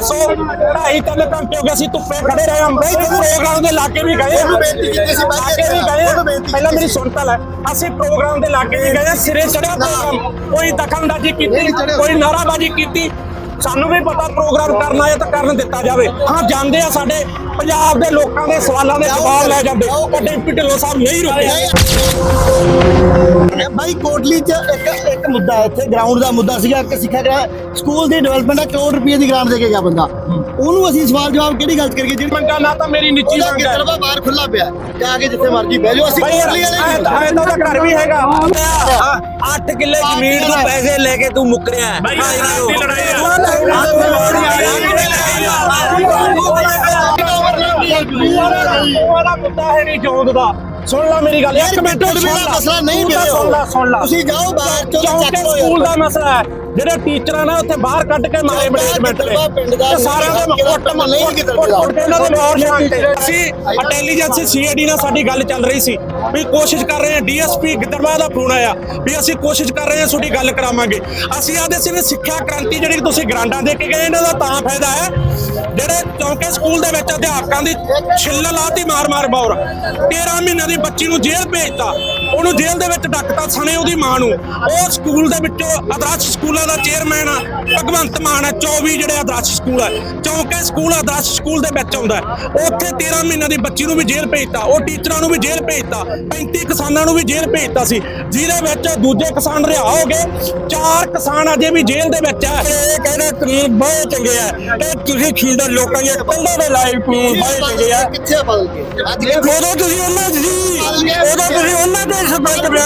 ਦੱਸੋ ਢਾਈ ਤਿੰਨ ਘੰਟੇ ਹੋ ਗਏ ਅਸੀਂ ਧੁੱਪੇ ਖੜੇ ਰਹੇ ਹਾਂ ਬਈ ਪ੍ਰੋਗਰਾਮ ਦੇ ਲਾਗੇ ਵੀ ਗਏ। ਉਹਨੂੰ ਬੇਨਤੀ ਕੀਤੀ ਸੀ, ਲਾਗੇ ਵੀ ਗਏ। ਪਹਿਲਾਂ ਮੇਰੀ ਸੁਣ ਤਾਂ ਲੈ। ਅਸੀਂ ਪ੍ਰੋਗਰਾਮ ਦੇ ਲਾਗੇ ਵੀ ਗਏ ਸਿਰੇ ਚੜਿਆ ਪ੍ਰੋਗਰਾਮ ਕੋਈ ਦਖਲਅੰਦਾਜ਼ੀ ਕੀਤੀ ਕੋਈ ਨਾਰਾਬਾਜ਼ੀ ਕੀਤੀ। ਸਾਨੂੰ ਵੀ ਪਤਾ ਪ੍ਰੋਗਰਾਮ ਕਰਨਾ ਹੈ ਤਾਂ ਕਰਨ ਦਿੱਤਾ ਜਾਵੇ। ਹਾਂ ਜਾਂਦੇ ਆ ਸਾਡੇ ਪੰਜਾਬ ਦੇ ਲੋਕਾਂ ਦੇ ਸਵਾਲਾਂ ਦੇ ਜਵਾਬ ਲੈ ਜਾਂਦੇ। ਉਹ ਡਿਪਟੀ ਢਿੱਲੋਂ ਸਾਹਿਬ ਨਹੀਂ ਰੁਕੇ। ਭਾਈ ਕੋਟਲੀ ਚ ਇੱਕ ਇੱਕ ਮੁੱਦਾ ਇੱਥੇ ਗਰਾਊਂਡ ਦਾ ਮੁੱਦਾ ਸੀਗਾ ਕਿ ਸਿੱਖਿਆ ਗਿਆ ਸਕੂਲ ਦੀ ਡਿਵੈਲਪਮੈਂਟ ਦਾ ਕਰੋੜ ਰੁਪਏ ਦੀ ਗ੍ਰਾਂਟ ਦੇ ਕੇ ਗਿਆ ਬੰਦਾ। ਉਹਨੂੰ ਅਸੀਂ ਸਵਾਲ ਜਵਾਬ ਕਿਹੜੀ ਗੱਲ ਕਰੀਏ ਜਿਹੜੀ ਮੰਗਾ ਨਾ ਤਾਂ ਮੇਰੀ ਨਿੱਜੀ ਉਹਦਾ ਮੰਗ ਹੈ ਕਿਤਰਵਾ ਬਾਹਰ ਖੁੱਲਾ ਪਿਆ ਜਾ ਕੇ ਜਿੱਥੇ ਮਰਜ਼ੀ ਬਹਿ ਜਾਓ ਅਸੀਂ ਭਾਈ ਕੋਟਲੀ ਵਾਲੇ ਤਾਂ ਐ ਤਾਂ ਉਹਦਾ ਘਰ ਵੀ ਹੈਗਾ 8 ਕਿੱਲੇ ਜ਼ਮੀਨ ਤੋਂ ਪੈਸੇ ਲੈ ਕੇ ਤੂੰ ਮੁੱਕਰਿਆ ਹੈ। ਭਾਈ ਭਾਈ ਰਾਤ ਦੀ। ਲੜਾਈ ਉਹਦਾ ਮੁੱਦਾ ਹੈ ਨਹੀਂ ਜੋਂਦ ਦਾ ਸੁਣ ਲੈ ਮੇਰੀ ਗੱਲ ਇੱਕ ਮਿੰਟ ਸੁਣ ਲੈ ਮਸਲਾ ਨਹੀਂ ਵੀਰੇ ਸੁਣ ਲੈ ਸੁਣ ਲੈ। ਤੁਸੀਂ ਜਾਓ ਬਾਹਰ ਚੋਂ ਚੌਂਕੇ ਲਓ ਸਕੂਲ ਦਾ ਮਸਲਾ ਹੈ। ਜਿਹੜੇ ਟੀਚਰਾਂ ਨਾ ਉੱਥੇ ਬਾਹਰ ਕੱਢ ਕੇ ਮਾਰੇ ਮੈਨੇਜਮੈਂਟ ਨੇ ਸਾਰਿਆਂ ਦੇ ਕੁੱਟ ਨਹੀਂ ਕਿਤੇ ਇਹਨਾਂ ਦੇ ਮੌਰ ਸ਼ਾਂਤੇ ਅਸੀਂ ਇੰਟੈਲੀਜੈਂਸ ਸੀਆਈਡੀ ਨਾਲ ਸਾਡੀ ਗੱਲ ਚੱਲ ਰਹੀ ਸੀ ਵੀ ਕੋਸ਼ਿਸ਼ ਕਰ ਰਹੇ ਹਾਂ ਡੀਐਸਪੀ ਗਿੱਦੜਵਾ ਦਾ ਫੋਨ ਆਇਆ ਵੀ ਅਸੀਂ ਕੋਸ਼ਿਸ਼ ਕਰ ਰਹੇ ਹਾਂ ਤੁਹਾਡੀ ਗੱਲ ਕਰਾਵਾਂਗੇ। ਅਸੀਂ ਆਦੇ ਸੀ ਵੀ ਸਿੱਖਿਆ ਕ੍ਰਾਂਤੀ ਜਿਹੜੀ ਤੁਸੀਂ ਗ੍ਰਾਂਟਾਂ ਦੇ ਕੇ ਗਏ ਇਹਨਾਂ ਦਾ ਤਾਂ ਫਾਇਦਾ ਹੈ। ਜਿਹੜੇ ਚੌਂਕੇ ਸਕੂਲ ਦੇ ਵਿੱਚ ਅਧਿਆਪਕਾਂ ਦੀ ਛਿੱਲ ਲਾਤੀ ਮਾਰ ਮਾਰ ਬੌਰ 13 ਮਹੀਨਿਆਂ ਦੀ ਬੱਚੀ ਨੂੰ ਜੇਲ੍ਹ ਭੇਜਤਾ। ਉਹਨੂੰ ਜੇਲ੍ਹ ਦੇ ਵਿੱਚ ਡੱਕਤਾ ਸਣੇ ਉਹਦੀ ਮਾਂ ਨੂੰ। ਉਹ ਸਕੂਲ ਦੇ ਵਿੱਚੋਂ ਆਦਰਸ਼ ਸਕੂਲਾਂ ਦਾ ਚੇਅਰਮੈਨ ਆ ਭਗਵੰਤ ਮਾਨ ਹੈ 24 ਜਿਹੜੇ ਆਦਰਸ਼ ਸਕੂਲ ਹੈ ਚੌਂਕੇ ਸਕੂਲ ਆਦਰਸ਼ ਸਕੂਲ ਦੇ ਵਿੱਚ ਆਉਂਦਾ। ਉੱਥੇ 13 ਮਹੀਨਿਆਂ ਦੀ ਬੱਚੀ ਨੂੰ ਵੀ ਜੇਲ੍ਹ ਭੇਜਤਾ ਉਹ ਟੀਚਰਾਂ ਨੂੰ ਵੀ ਜੇਲ੍ਹ ਭੇਜਤਾ 35 ਕਿਸਾਨਾਂ ਨੂੰ ਵੀ ਜੇਲ੍ਹ ਭੇਜਤਾ ਸੀ ਜਿਹਦੇ ਵਿੱਚ ਦੂਜੇ ਕਿਸਾਨ ਰਿਹਾ ਹੋ ਗਏ। ਚਾਰ ਕਿਸਾਨ ਅਜੇ ਵੀ ਜੇਲ੍ਹ ਦੇ ਵਿੱਚ ਹੈ ਇਹ ਕਹਿੰਦੇ ਕਾਨੂੰਨ ਬਹੁਤ ਚੰਗੇ ਆ। ਤੇ ਤੁਸੀਂ ਖੀਲਦਾ ਲੋਕਾਂ ਦੀਆਂ ਕੰਧਾਂ ਦੇ ਲਾਈਵ ਕਾਨੂੰਨ ਬਹੁਤ ਚੰਗੇ ਆ। ਕਿੱਥੇ ਬਦਲ ਕੇ ਅੱਜ ਤੁਸੀਂ ਉਹਨਾਂ ਦੀ ਦੇ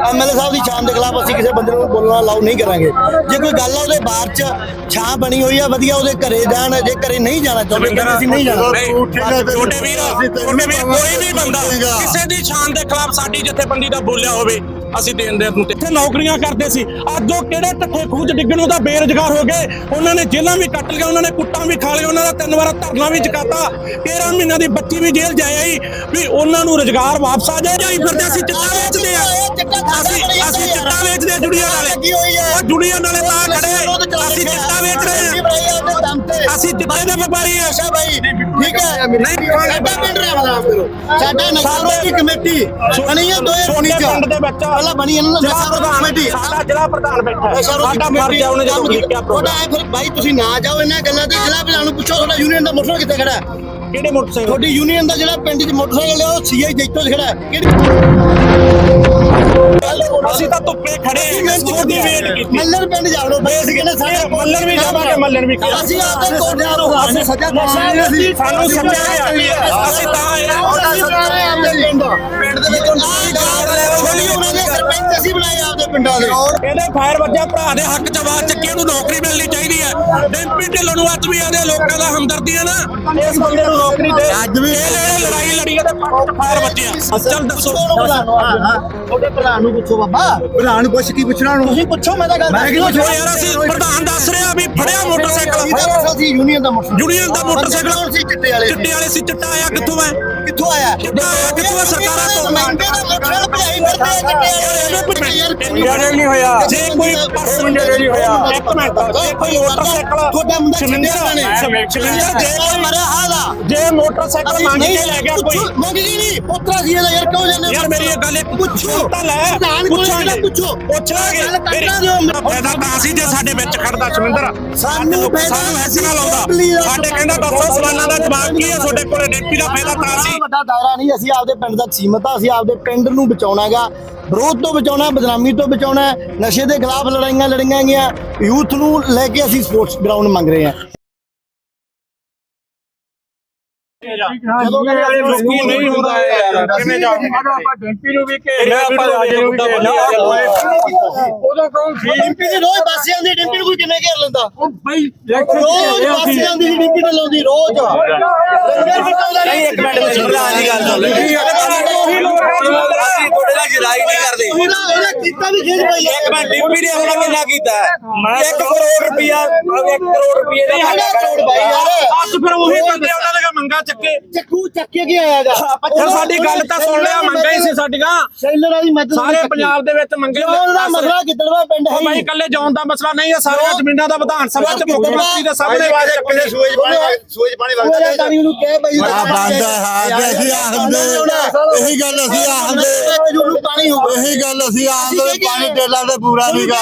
ਐਮਐਲਏ ਸਾਹਿਬ ਦੀ ਸ਼ਾਨ ਦੇ ਖਿਲਾਫ ਅਸੀਂ ਕਿਸੇ ਬੰਦੇ ਨੂੰ ਬੋਲਣਾ ਅਲਾਉ ਨਹੀਂ ਕਰਾਂਗੇ। ਜੇ ਕੋਈ ਗੱਲ ਆ ਉਹਦੇ ਬਾਹਰ ਚ ਛਾਂ ਬਣੀ ਹੋਈ ਆ ਵਧੀਆ ਉਹਦੇ ਘਰੇ ਜਾਣ ਜੇ ਘਰੇ ਨਹੀਂ ਜਾਣਾ ਚਾਹੁੰਦੇ ਤਾਂ ਅਸੀਂ ਨਹੀਂ ਜਾਣਾ। ਛੋਟੇ ਵੀਰ ਛੋਟੇ ਵੀਰ ਕੋਈ ਵੀ ਬੰਦਾ। ਕਿਸੇ ਦੀ ਸ਼ਾਨ ਦੇ ਖਿਲਾਫ ਸਾਡੀ ਜਥੇਬੰਦੀ ਦਾ ਬੋਲਿਆ ਹੋਵੇ ਅਸੀਂ ਦੇਣ ਦੇ ਨੂੰ ਇੱਥੇ ਨੌਕਰੀਆਂ ਕਰਦੇ ਸੀ। ਅੱਜ ਉਹ ਕਿਹੜੇ ਟੱਠੇ ਖੂਜ ਡਿੱਗਣ ਤਾਂ ਬੇਰੁਜ਼ਗਾਰ ਹੋ ਗਏ। ਉਹਨਾਂ ਨੇ ਜੇਲ੍ਹਾਂ ਵੀ ਕੱਟ ਲਿਆ ਉਹਨਾਂ ਨੇ ਕੁੱਟਾਂ ਵੀ ਖਾ ਲਿਆ ਉਹਨਾਂ ਦਾ ਤਿੰਨ ਵਾਰ ਧਰਨਾ ਵੀ ਚੁਕਾਤਾ। 13 ਮਹੀਨਿਆਂ ਦੀ ਬੱਚੀ ਵੀ ਜੇਲ੍ਹ ਜਾਇਆ ਹੀ ਵੀ ਉਹਨਾਂ ਨੂੰ ਰੁਜ਼ਗਾਰ ਵਾਪਸ ਆ ਜਾਏ ਜਾਈ ਫਿਰਦੇ ਅਸੀਂ ਚਿੱਟਾ ਵੇਚਦੇ ਆ। ਅਸੀਂ ਅਸੀਂ ਚਿੱਟਾ ਵੇਚਦੇ ਆ ਜੁੜੀਆਂ ਲੱਗੀ ਨਾਲੇ। ਉਹ ਜੁੜੀਆਂ ਨਾਲੇ ਤਾਂ ਖੜੇ ਅਸੀਂ ਚਿੱਟਾ ਵੇਚ ਰਹੇ ਆ। ਅਸੀਂ ਚਿੱਟੇ ਦੇ ਵਪਾਰੀ ਆ। ਅੱਛਾ ਭਾਈ ਠੀਕ ਹੈ? ਸਾਡਾ ਪਿੰਡ ਰਾਮਦਾਸ ਕਰੋ ਸਾਡਾ ਦੀ ਕਮੇਟੀ। ਹੈ 2019 ਚ। ਪਿੰਡ ਦੇ ਵਿੱਚ ਪਹਿਲਾਂ ਬਣੀ ਇਹਨਾਂ ਦਾ ਜ਼ਿਲ੍ਹਾ ਨਸ਼ਾ ਰੋਧੀ ਪ੍ਰਧਾਨ ਕਮੇਟੀ ਸਾਡਾ ਜ਼ਿਲ੍ਹਾ ਪ੍ਰਧਾਨ ਬੈਠਾ ਹੈ। ਨਸ਼ਾ ਰੋਧੀ ਸਾਡਾ ਫਰਜ਼ ਹੈ ਉਹਨੇ ਜਦੋਂ ਲਿਖਿਆ ਤੁਹਾਡਾ ਪ੍ਰੋਗਰਾਮ ਐ ਫਿਰ ਭਾਈ ਤੁਸੀਂ ਨਾ ਜਾਓ ਇਹਨਾਂ ਗੱਲਾਂ ਤੇ। ਜ਼ਿਲ੍ਹਾ ਪ੍ਰਧਾਨ ਨੂੰ ਪੁੱਛੋ ਤੁਹਾਡਾ ਯੂਨੀਅਨ ਦਾ ਮੋਟਰਸਾਈਕਲ ਕਿੱਥੇ ਖੜਾ ਹੈ? ਕਿਹੜੇ ਮੋਟਰਸਾਈਕਲ? ਤੁਹਾਡੀ ਯੂਨੀਅਨ ਦਾ ਜਿਹੜਾ ਪਿੰਡ 'ਚ ਮੋਟਰਸਾਈਕਲ ਹੈ ਉਹ ਸੀਆਈ ਜੈਤੋ 'ਚ ਖੜਾ ਹੈ। ਕਿਹੜੀ ਅਸੀਂ ਤਾਂ ਧੁੱਪੇ ਖੜੇ ਹਾਂ। ਉਹਦੀ ਵੇਟ ਕੀਤੀ। ਮੱਲਰ ਪਿੰਡ ਜਾਵੜੋ ਬਈ ਅਸੀਂ ਕਹਿੰਦੇ ਸਾਡੇ ਮੱਲਣ ਵੀ ਜਾਵਾਂਗੇ ਮੱਲਣ ਵੀ। ਅਸੀਂ ਆਪਦੇ ਕੋਟਿਆਂ ਨੂੰ ਅਸੀਂ ਸਜ਼ਾ ਦਵਾਂਗੇ ਅਸੀਂ ਸਾਨੂੰ ਸਮਝਿਆ ਗਿਆ ਅਸੀਂ ਤਾਂ ਆਏ ਹਾਂ। ਪਿੰਡ। ਦੇ ਵਿੱਚ ਉਹਨਾਂ ਦੇ ਸਰਪੰਚ ਅਸੀਂ ਬਣਾਏ ਆਪਦੇ ਪਿੰਡਾਂ ਦੇ। ਇਹਦੇ ਫਾਇਰ ਵੱਜਿਆ ਭਰਾ ਦੇ ਹੱਕ ਚ ਆਵਾਜ਼ ਚੱਕੀ ਉਹਨੂੰ ਨੌਕਰੀ ਮਿਲਣੀ ਚਾਹੀਦੀ ਹੈ। ਡਿੰਪੀ ਢਿੱਲੋਂ ਨੂੰ ਅੱਜ ਵੀ ਇਹਦੇ ਲੋਕਾਂ ਦਾ ਹਮਦਰਦੀ ਹੈ ਨਾ। ਇਸ ਬੰਦੇ ਨੂੰ ਨੌਕਰੀ ਦੇ। ਅੱਜ ਵੀ ਇਹ ਲੜਾਈ ਲੜੀ ਹੈ ਤੇ ਫਾਇਰ ਵੱਜਿਆ। ਚੱਲ ਦੱਸੋ। ਉਹਦੇ ਪ੍ਰਧਾਨ ਨੂੰ ਪੁੱਛੋ ਬਾਬਾ। ਪ੍ਰਧਾਨ ਪੁੱਛ ਕੀ ਪੁੱਛਣਾ ਨੂੰ ਤੁਸੀਂ ਪੁੱਛੋ ਮੈਂ ਤਾਂ ਗੱਲ ਮੈਂ ਉਹ ਯਾਰ ਅਸੀਂ ਪ੍ਰਧਾਨ ਦੱਸ ਰਿਹਾ ਵੀ ਫੜਿਆ ਮੋਟਰਸਾਈਕਲ। ਇਹਦਾ ਸੀ ਯੂਨੀਅਨ ਦਾ ਮੋਟਰਸਾਈਕਲ ਯੂਨੀਅਨ ਦਾ ਮੋਟਰਸਾਈਕਲ। ਚਿੱਟੇ ਵਾਲੇ ਚਿੱਟੇ ਵਾਲੇ ਸੀ ਚਿੱਟਾ ਆਇਆ ਕਿੱਥੋਂ ਹੈ ਕਿੱਥੋਂ ਆਇਆ? ਚਿੱਟਾ ਆਇਆ ਕਿੱਥੋਂ ਹੈ ਸਰਕਾਰਾਂ ਤੋਂ? ਮੰਗੇ ਦਾ ਮੋਟਰਸਾਈਕਲ ਭਜਾਈ ਫਿਰਦੇ ਆ ਚਿੱਟੇ ਵਾਲੇ ਨਹੀਂ ਹੋਇਆ। ਜੇ ਕੋਈ ਪਰਸਨ ਨਹੀਂ ਹੋਇਆ। ਇੱਕ ਮਿੰਟ। ਜੇ ਕੋਈ ਮੋਟਰਸਾਈਕਲ ਤੁਹਾਡਾ ਮੁੰਡਾ ਸਿਲੰਡਰ ਨੇ ਸਿਲੰਡਰ ਜੇ ਕੋਈ ਮਰਿਆ ਹਾਲ ਆ। ਜੇ ਮੋਟਰਸਾਈਕਲ ਮੰਗ ਕੇ ਲੈ ਗਿਆ ਕੋਈ। ਮੰਗ ਗਈ ਨਹੀਂ। ਪੁੱਤਰਾ ਸੀ ਇਹਦਾ ਯਾਰ ਕਿਉਂ ਜਾਂਦੇ ਯਾਰ ਮੇਰੀ ਇਹ ਗੱਲ ਇੱਕ ਪੁੱਛੋ। ਤਾਂ ਲੈ। ਪ੍ਰਧਾਨ ਕੋਲ ਜਿਹੜਾ ਪੁੱਛੋ? ਪੁੱਛਾਂਗੇ। ਗੱਲ ਮੇਰੀ ਕਰਨਾ ਦਿਓ। ਫਾਇਦਾ ਤਾਂ ਅਸੀਂ ਜੇ ਸਾਡੇ ਵਿੱਚ ਖੜਦਾ ਸ਼ਮਿੰਦਰ ਸਾਨੂੰ ਸਾਨੂੰ ਅਸੀਂ ਹੈਕ ਨਾ ਲਾਉਂਦਾ assembly ਦਾ ਸਾਡੇ ਕਹਿੰਦਾ ਦੱਸੋ ਸਵਾਲਾਂ ਦਾ ਜਵਾਬ ਕੀ ਹੈ? ਤੁਹਾਡੇ ਕੋਲੇ ਡਿੰਪੀ ਦਾ ਫਾਇਦਾ ਤਾਂ ਸੀ ਵੱਡਾ ਦਾਇਰਾ ਨਹੀਂ, ਅਸੀਂ ਆਪਦੇ ਪਿੰਡ ਦਾ ਸੀਮਤ ਆ, ਅਸੀਂ ਆਪਦੇ ਪਿੰਡ ਨੂੰ ਬਚਾਉਣਾਗਾ ਵਿਰੋਧ ਤੋਂ ਬਚਾਉਣਾ, ਬਦਨਾਮੀ ਤੋਂ ਬਚਾਉਣਾ, ਨਸ਼ੇ ਦੇ ਖਿਲਾਫ ਲੜਾਈਆਂ ਲੜੀਆਂ ਗਈਆਂ, ਯੂਥ ਨੂੰ ਲੈ ਕੇ ਅਸੀਂ ਸਪੋਰਟਸ ਗਰਾਊਂਡ ਮੰਗ ਰਹੇ ਹਾਂ। ਜਦੋਂ ਲੋਕੀ ਨਹੀਂ ਹੁੰਦਾ ਯਾਰ। ਕਿਵੇਂ ਜਾਓਗੇ ਆਪਾਂ ਡੈਂਪੀ ਨੂੰ ਵੀ ਘੇਰਿਆ ਆਪਾਂ ਰਾਜੇ ਨੂੰ ਵੀ ਘੇਰਿਆ ਉਦੋਂ ਕੌਣ ਸੀ? ਡਿੰਪੀ ਦੀ ਰੋਜ਼ ਬੱਸ ਆਉਂਦੀ ਡਿੰਪੀ ਨੂੰ ਕੋਈ ਕਿਵੇਂ ਘੇਰ ਲੈਂਦਾ? ਉਹ ਬਈ ਰੋਜ਼ ਬੱਸ ਆਉਂਦੀ ਸੀ ਡਿੰਪੀ ਢਿੱਲੋਂ ਦੀ ਰੋਜ਼। ਲੰਗਰ ਵਟਾਉਂਦਾ ਨਹੀਂ ਇੱਕ ਮਿੰਟ ਮੇਰੀ ਪ੍ਰਧਾਨ ਦੀ ਗੱਲ ਸੁਣ ਨਾਲ ਨਹੀਂ ਕੀਤਾ ਵੀ ਖੇਜ ਪਈ ਇੱਕ ਮਿੰਟ ਡਿੰਪੀ ਨੇ ਆਪਣਾ ਕਿੰਨਾ ਕੀਤਾ? ਹੈ 1 ਕਰੋੜ ਰੁਪਇਆ 1 ਕਰੋੜ ਰੁਪਏ ਦਾ ਸਾਡਾ ਕਰੋੜ ਬਾਈ ਯਾਰ। ਅੱਜ ਫਿਰ ਉਹੀ ਬੰਦੇ ਉਹਨਾਂ ਦੇ ਮੰਗਾ ਚੱਕ। ਚੱਕ ਕੇ ਚੱਕੂ ਚੱਕੇ ਕੀ ਆਇਆਗਾ ਫਿਰ ਸਾਡੀ ਗੱਲ ਤਾਂ ਸੁਣ ਲਿਆ ਮੰਗਾਂ ਹੀ ਸੀ ਸਾਡੀਆਂ। ਸ਼ੈਲਰ ਵਾਲੀ ਮਦਦ ਸਾਰੇ ਪੰਜਾਬ ਦੇ ਵਿੱਚ ਮੰਗੇ ਜੋਨ ਦਾ ਮਸਲਾ ਗਿੱਦੜਵਾ ਪਿੰਡ ਹੈ ਉਹ ਬਾਈ ਕੱਲੇ ਜੌਨ ਦਾ ਮਸਲਾ ਨਹੀਂ ਹੈ ਸਾਰੀਆਂ ਜ਼ਮੀਨਾਂ ਦਾ ਵਿਧਾਨ ਸਭਾ ਚ ਮੁੱਖ ਮੰਤਰੀ ਦੇ ਸਾਹਮਣੇ ਆਵਾਜ਼ ਚੱਕਦੇ ਸੂਏ ਸੂਏ ਪਾਣੀ ਵਗਦਾ ਹੈ ਨੂੰ ਕਹਿ ਬਈ ਆ ਬੰਦ ਹੈ ਕਿ ਅਸੀਂ ਆਖਦੇ ਇਹੀ ਗੱਲ ਅਸੀਂ ਆਖਦੇ ਨੂੰ ਪਾਣੀ ਹੋ ਇਹੀ ਗੱਲ ਅਸੀਂ ਆਖਦੇ ਪਾਣੀ ਟੇਲਾ ਤੇ ਪੂਰਾ ਨਹੀਂਗਾ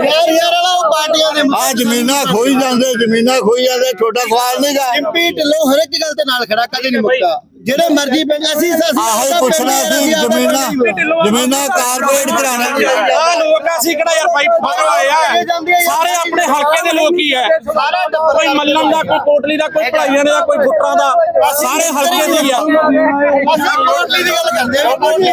ਯਾਰ ਯਾਰ ਵਾਲਾ ਉਹ ਪਾਰਟੀਆਂ ਦੇ ਆ ਜ਼ਮੀਨਾਂ ਖੋਈ ਜਾਂਦੇ ਜ਼ਮੀਨਾਂ ਖੋਈ ਜਾਂਦੇ ਛੋਟਾ ਸਵਾਲ ਨਹੀਂਗਾ ਐਮਪੀ ਢਿੱਲੋਂ ਹਰ ਇੱਕ ਗੱਲ ਤੇ ਨਾਲ ਖੜਾ ਕਦੇ ਨਹੀਂ ਮੁੱਕਾ। ਜਿਹੜੇ ਮਰਜ਼ੀ ਪਿੰਡ ਅਸੀਂ ਅਸੀਂ ਆਹੋ ਹੀ ਪੁੱਛਣਾ ਸੀ ਜ਼ਮੀਨਾਂ ਜ਼ਮੀਨਾਂ ਕਾਰਪੋਰੇਟ ਕਰਾਣਾ ਆ ਲੋਕ ਆ, ਅਸੀਂ ਕਿਹੜਾ ਯਾਰ ਭਾਈ ਆਏ ਆ। ਸਾਰੇ ਆਪਣੇ ਹਲਕੇ ਦੇ ਲੋਕ ਹੀ ਟੱਬਰ ਕੋਈ ਮੱਲਣ ਦਾ ਕੋਈ ਕੋਟਲੀ ਦਾ ਕੋਈ ਭਲਾਈਆਂ ਦਾ ਕੋਈ ਫੁੱਟਰਾਂ ਦਾ ਸਾਰੇ ਹਲਕੇ ਦੇ ਹੀ ਆ। ਅਸੀਂ ਕੋਟਲੀ ਦੀ ਗੱਲ ਕਰਦੇ ਦੀ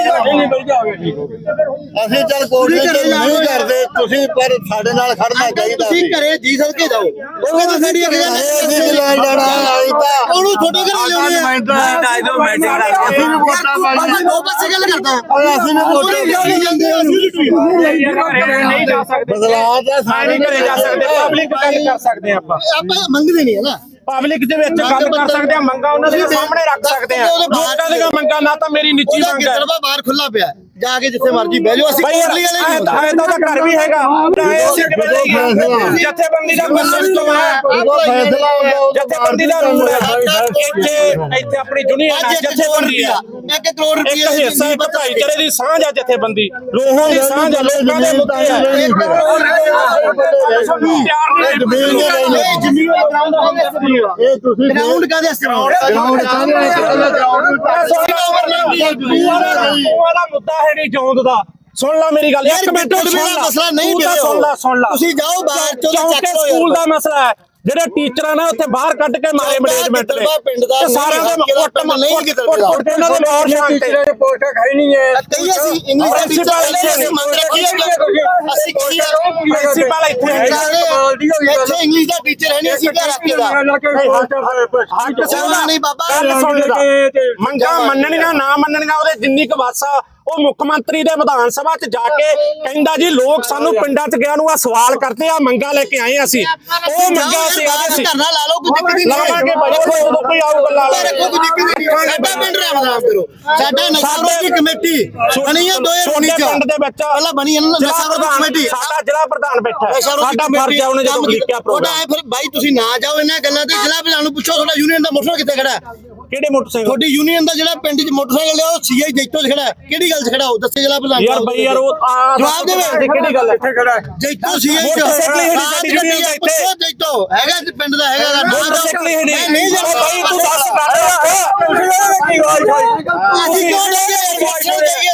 ਅਸੀਂ ਚੱਲ ਕੋਟਲੀ ਚ ਨਹੀਂ ਕਰਦੇ ਤੁਸੀਂ ਪਰ ਸਾਡੇ ਨਾਲ ਖੜਨਾ ਚਾਹੀਦਾ ਤੁਸੀਂ ਘਰੇ ਜੀ ਸਦਕੇ ਜਾਓ। ਉਹ ਕਹਿੰਦਾ ਸਾਡੀ ਇੱਕ ਗੱਲ ਇਹ ਅਸੀਂ ਲੈ ਜਾਣਾ ਆਈ ਤਾਂ ਉਹਨੂੰ ਛੋਟੇ ਘਰੇ ਲਿਆਉਣੇ ਆ। ਢਾਈ ਦੋ ਮੈਟਿੰਗ ਅਸੀਂ ਵੀ ਵੋਟਾਂ ਪਾਈਆਂ ਅਸੀਂ ਦੋ ਪਾਸੇ ਗੱਲ ਕਰਦਾ। ਓਏ ਅਸੀਂ ਵੀ ਵੋਟਾਂ ਅਸੀਂ ਜਾਂਦੇ ਹਾਂ, ਅਸੀਂ ਵੀ ਨਹੀਂ ਜਾ ਸਕਦੇ। ਬਦਲਾਅ ਤਾਂ ਸਾਰੇ ਸਾਰੇ ਘਰੇ ਜਾ ਸਕਦੇ ਪਬਲਿਕ ਗੱਲ ਕਰ ਸਕਦੇ ਆਪਾਂ। ਆਪਾਂ ਮੰਗਦੇ ਨਹੀਂ ਹੈ ਨਾ। ਪਬਲਿਕ ਦੇ ਵਿੱਚ ਗੱਲ ਕਰ ਸਕਦੇ ਆ ਮੰਗਾ ਉਹਨਾਂ ਦੇ ਸਾਹਮਣੇ ਰੱਖ ਸਕਦੇ ਆ ਲੋਕਾਂ ਦੀਆਂ ਮੰਗਾਂ ਨਾ ਤਾਂ ਮੇਰੀ ਨਿੱਜੀ ਮੰਗ ਹੈ। ਬਾਹਰ ਖੁੱਲਾ ਪਿਆ। ਜਾ ਕੇ ਜਿੱਥੇ ਮਰਜ਼ੀ ਬਹਿ ਜਾਓ ਅਸੀਂ ਕੋਟਲੀ ਵਾਲੇ ਨਹੀਂ ਤਾਂ ਇਹਦਾ ਤਾਂ ਘਰ ਵੀ ਹੈਗਾ। ਜਥੇਬੰਦੀ ਦਾ ਸਿਸਟਮ ਹੈ ਜਥੇਬੰਦੀ ਦਾ ਰੂਲ ਹੈ। ਇੱਥੇ ਇੱਥੇ ਆਪਣੀ ਯੂਨੀਅਨ ਇੱਕ ਜਥੇਬੰਦੀ ਆ ਇੱਕ ਕਰੋੜ ਇੱਕ ਰੁਪਇਆ ਹਿੱਸਾ ਇੱਕ ਭਾਈਚਾਰੇ ਦੀ ਸਾਂਝ ਆ ਜਥੇਬੰਦੀ ਲੋਕਾਂ ਦੀ ਸਾਂਝ ਆ ਲੋਕਾਂ ਦੇ ਮੁੱਦੇ ਆ। ਇਹ ਜ਼ਮੀਨ ਦਾ ਗਰਾਊਂਡ ਹੋ ਗਿਆ ਇਹ ਤੁਸੀਂ ਗਰਾਊਂਡ ਕਾਦੇ ਗਰਾਊਂਡ ਗਰਾਊਂਡ ਵਾਲਾ ਮੁੱਦਾ ਹੈ ਨਹੀਂ ਜੌਂਦ ਦਾ। ਸੁਣ ਲੈ ਮੇਰੀ ਗੱਲ ਇੱਕ ਮਿੰਟ ਸੁਣ ਲੈ। ਮਸਲਾ ਨਹੀਂ ਸੁਣ ਲੈ ਸੁਣ ਲੈ। ਤੁਸੀਂ ਜਾਓ ਬਾਹਰ ਚੋਂ ਚੱਕ ਲਓ ਸਕੂਲ। ਦਾ ਮਸਲਾ ਹੈ। ਜਿਹੜੇ ਟੀਚਰਾਂ ਨੇ ਉੱਥੇ ਬਾਹਰ ਕੱਢ ਕੇ ਮਾਰੇ ਮੈਨੇਜਮੈਂਟ ਨੇ ਪਿੰਡ ਦਾ ਤੇ ਸਾਰਿਆਂ ਦੇ ਕੁੱਟ ਨਹੀਂ। ਕੁੱਟ ਇਹਨਾਂ ਦੇ ਲੋਰ ਸ਼ਾਂਤੇ ਪੋਸਟਰ ਖਾਈ ਨਹੀਂ ਹੈ ਕਈ ਅਸੀਂ ਇੰਗਲਿਸ਼ ਦਾ ਟੀਚਰ ਪ੍ਰਿੰਸੀਪਲ ਅਸੀਂ ਮੰਗ ਰੱਖੀ ਹੈ ਅਸੀਂ ਕਹੀ ਪ੍ਰਿੰਸੀਪਲ ਇੱਥੇ ਹੈ ਇੱਥੇ ਇੰਗਲਿਸ਼ ਦਾ ਟੀਚਰ ਹੈ ਨਹੀਂ ਅਸੀਂ ਘਰ ਰੱਖੇ ਦਾ ਚੱਲਣਾ ਨਹੀਂ ਬਾਬਾ ਮੰਗਾ ਮੰਨਣੀਆਂ ਨਾ ਮੰਨਣੀਆਂ ਉਹਦੇ ਜਿੰਨੀ ਕੁ ਵਾਸਾ ਉਹ ਮੁੱਖ ਮੰਤਰੀ ਦੇ ਵਿਧਾਨ ਸਭਾ 'ਚ ਜਾ ਕੇ ਕਹਿੰਦਾ ਜੀ ਲੋਕ ਸਾਨੂੰ ਪਿੰਡਾਂ 'ਚ ਗਿਆ ਨੂੰ ਆ ਸਵਾਲ ਕਰਦੇ ਆ ਮੰਗਾ ਲੈ ਕੇ ਆਏ ਅਸੀਂ। ਉਹ ਮੰਗਾ ਅਸੀਂ ਆਦੇ ਸੀ। ਧਰਨਾ ਲਾ ਲਓ ਕੋਈ ਦਿੱਕਤ ਨਹੀਂ ਲਾਵਾਂਗੇ ਭਾਈ ਕੋਈ ਉਦੋਂ ਕੋਈ ਆਊਗਾ ਲਾ ਪਰ ਕੋਈ ਦਿੱਕਤ ਨਹੀਂ ਸਾਡਾ ਪਿੰਡ ਰਾਮਦਾਸ ਕਰੋ ਸਾਡਾ ਨਸ਼ਾ ਰੋਧੀ ਕਮੇਟੀ ਬਣੀ ਹੈ 2019 ਛੋਟੇ ਚ। ਪਿੰਡ ਦੇ ਵਿੱਚ ਪਹਿਲਾਂ ਬਣੀ ਜ਼ਿਲ੍ਹਾ ਨਸ਼ਾ ਰੋਧੀ ਪ੍ਰਧਾਨ ਕਮੇਟੀ। ਸਾਡਾ ਜ਼ਿਲ੍ਹਾ ਪ੍ਰਧਾਨ ਬੈਠਾ ਸਾਡਾ ਫਰਜ਼ ਹੈ ਉਹਨੇ ਜਦੋਂ ਲਿਖਿਆ ਪ੍ਰੋਗਰਾਮ ਫਿਰ ਬਾਈ ਤੁਸੀਂ ਨਾ ਜਾਓ ਇਹਨਾਂ ਗੱਲਾਂ ਤੇ। ਜ਼ਿਲ੍ਹਾ ਪ੍ਰਧਾਨ ਨੂੰ ਪੁੱਛੋ ਤੁਹਾਡਾ ਯੂਨੀਅਨ ਦਾ ਮੋਟਰਸਾਈਕਲ ਕਿੱਥੇ ਖੜਾ ਹੈ? ਕਿਹੜੇ ਮੋਟਰਸਾਈਕਲ? ਤੁਹਾਡੀ ਯੂਨੀਅਨ ਦਾ ਜਿਹੜਾ ਪਿੰਡ 'ਚ ਮੋਟਰਸਾਈਕਲ ਹੈ ਉਹ ਸੀਆਈ ਜੈਤੋ ਖੜਾ ਕਿਹੜੀ ਗੱਲ 'ਚ ਖੜਾ ਉਹ ਦੱਸੇ ਜ਼ਿਲ੍ਹਾ ਪ੍ਰਧਾਨ ਯਾਰ ਬਈ ਯਾਰ ਉਹ ਆ ਜਵਾਬ ਦੇਵੇ ਕਿਹੜੀ ਗੱਲ ਹੈ ਜੈਤੋ ਸੀਆਈ ਮੋਟਰਸਾਈਕਲ ਹੀ ਨਹੀਂ ਸਾਡੀ union ਦਾ ਇੱਥੇ। ਪੁੱਛੋ ਜੈਤੋ। ਹੈਗਾ ਇਸ ਪਿੰਡ ਦਾ ਹੈਗਾ ਹੀ ਮੈਂ ਨਹੀਂ ਨਹੀਂ ਉਹ ਜਾਣਾ ਬਈ ਤੂੰ ਦੱਸ।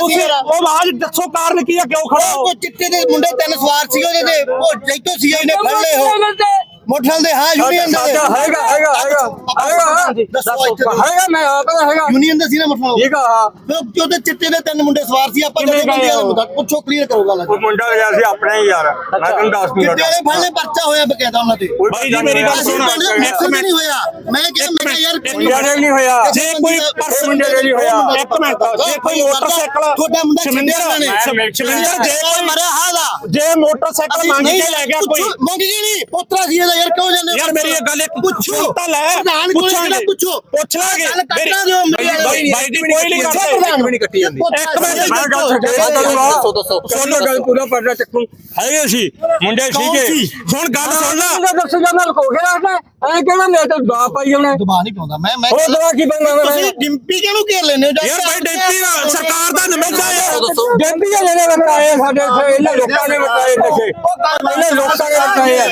ਉਹ ਆਵਾਜ਼ ਦੱਸੋ ਕਾਰਨ ਕੀ ਹੈ ਕਿਉਂ ਖੜਾ ਹੋ? ਉਹ ਚਿੱਟੇ ਦੇ ਮੁੰਡੇ ਤਿੰਨ ਸਵਾਰ ਸੀ ਉਹਦੇ ਤੇ। ਉਹ ਜੈਤੋ ਸੀਆਈ ਨੇ ਫੜ ਲਏ ਹੋ ਮੋਟਰਸਾਈਕਲ ਦੇ ਹਾਂ ਯੂਨੀਅਨ ਦੇ। ਹੈਗਾ ਹੈਗਾ ਹੈਗਾ ਹੈਗਾ। ਹੈਗਾ। ਮੈਂ ਆਪ ਦਾ ਹੈਗਾ। ਯੂਨੀਅਨ ਦਾ ਸੀ ਨਾ ਮੋਟਰਸਾਈਕਲ? ਠੀਕ ਆ ਫਿਰ ਉਹਦੇ ਚਿੱਟੇ ਦੇ ਤਿੰਨ ਮੁੰਡੇ ਸਵਾਰ ਸੀ ਆਪਾਂ ਜਦੋਂ ਬੰਦੇ ਉਹ? ਮੁੰਡਾ। ਪੁੱਛੋ ਕਲੀਅਰ ਕਰੋ ਗੱਲ। ਉਹ ਮੁੰਡਾ ਗਿਆ ਸੀ ਆਪਣਾ ਹੀ ਯਾਰ। ਮੈਂ ਤੈਨੂੰ ਦੱਸ ਦੂੰਗਾ ਚਿੱਟੇ ਵਾਲੇ ਫੜਨੇ ਪਰਚਾ ਹੋਇਆ ਬਕਾਇਦਾ ਉਹਨਾਂ ਤੇ। ਬਾਈ ਜੀ ਮੇਰੀ ਗੱਲ ਸੁਣੋ। ਮਿੰਟ ਨਹੀਂ ਹੋਇਆ। ਮੈਂ ਕਿਹਾ ਮੈਂ ਯਾਰ ਨੇ ਨਹੀਂ ਹੋਇਆ ਜੇ ਕੋਈ ਪਰਸਨ ਮੁੰਡੇ ਦੇ ਨਹੀਂ ਹੋਇਆ। ਇੱਕ ਮਿੰਟ। ਜੇ ਕੋਈ ਮੋਟਰਸਾਈਕਲ ਤੁਹਾਡਾ ਮੁੰਡਾ ਸ਼ਮਿੰਦਰ ਸ਼ਮਿੰਦਰ ਜੇ ਕੋਈ ਕੋਈ ਮਰਿਆ ਹਾਲਾ ਜੇ ਮੋਟਰਸਾਈਕਲ ਮੰਗ ਕੇ ਲੈ ਗਿਆ ਕੋਈ ਮੰਗ ਕੇ ਨਹੀਂ। ਪੁੱਤਰਾ ਸੀ ਇਹਦਾ ਯਾਰ ਕਿਉਂ ਜਾਂਦੇ ਯਾਰ ਮੇਰੀ ਇਹ ਗੱਲ ਇੱਕ ਪੁੱਛੋ। ਤਾਂ ਲੈ ਪ੍ਰਧਾਨ ਕੋਲ ਪੁੱਛਾਂਗੇ। ਜਿਹੜਾ ਪੁੱਛੋ। ਪੁੱਛ ਲਾਂਗੇ ਗੱਲ ਕੱਟਣਾ ਦਿਓ ਮੇਰੇ ਬਾਈ- ਬਾਈ ਬਾਈ ਜੀ ਕੋਈ ਨਹੀਂ ਪੁੱਛੋ ਕਰਦੇ। ਪ੍ਰਧਾਨ ਵੀ ਨਹੀਂ ਕੱਟੀ ਜਾਂਦੀ। ਇੱਕ ਮਿੰਟ ਮੈਂ ਗੱਲ ਦੱਸੋ ਦੱਸੋ ਸੁਣੋ ਗੱਲ ਪੂਰਾ ਪਰਦਾ ਚੱਕੂ। ਹੈਗੇ ਸੀ। ਮੁੰਡੇ ਸੀਗੇ। ਹੁਣ ਗੱਲ ਸੁਣ ਲੈ। ਉਹਦਾ ਦੱਸ ਜਾਂਦਾ ਲੁਕੋ ਕੇ ਰੱਖਦਾ। ਐ ਕਿਹੜਾ ਮੈਂ ਤਾਂ ਦਾ ਪਾਈ ਉਹਨੇ ਦਬਾ ਨਹੀਂ ਪਾਉਂਦਾ। ਮੈਂ ਮੈਂ ਉਹ ਦਵਾ ਕੀ ਬੰਦਾ ਤੁਸੀਂ ਡਿੰਪੀ ਕਿਹਨੂੰ ਘੇਰ ਲੈਨੇ ਹੋ? ਯਾਰ ਬਾਈ ਡੈਂਪੀ ਦਾ ਸਰਕਾਰ ਦਾ ਨੁਮਾਇੰਦਾ ਹੈ ਡੈਂਪੀ ਜਿਹੜੇ ਬਤਾਏ ਸਾਡੇ ਇੱਥੇ। ਇਹਨਾਂ ਲੋਕਾਂ ਨੇ ਬਤਾਏ ਨਸ਼ੇ ਇਹਨਾਂ ਲੋਕਾਂ ਨੇ ਬਤਾਏ ਆ।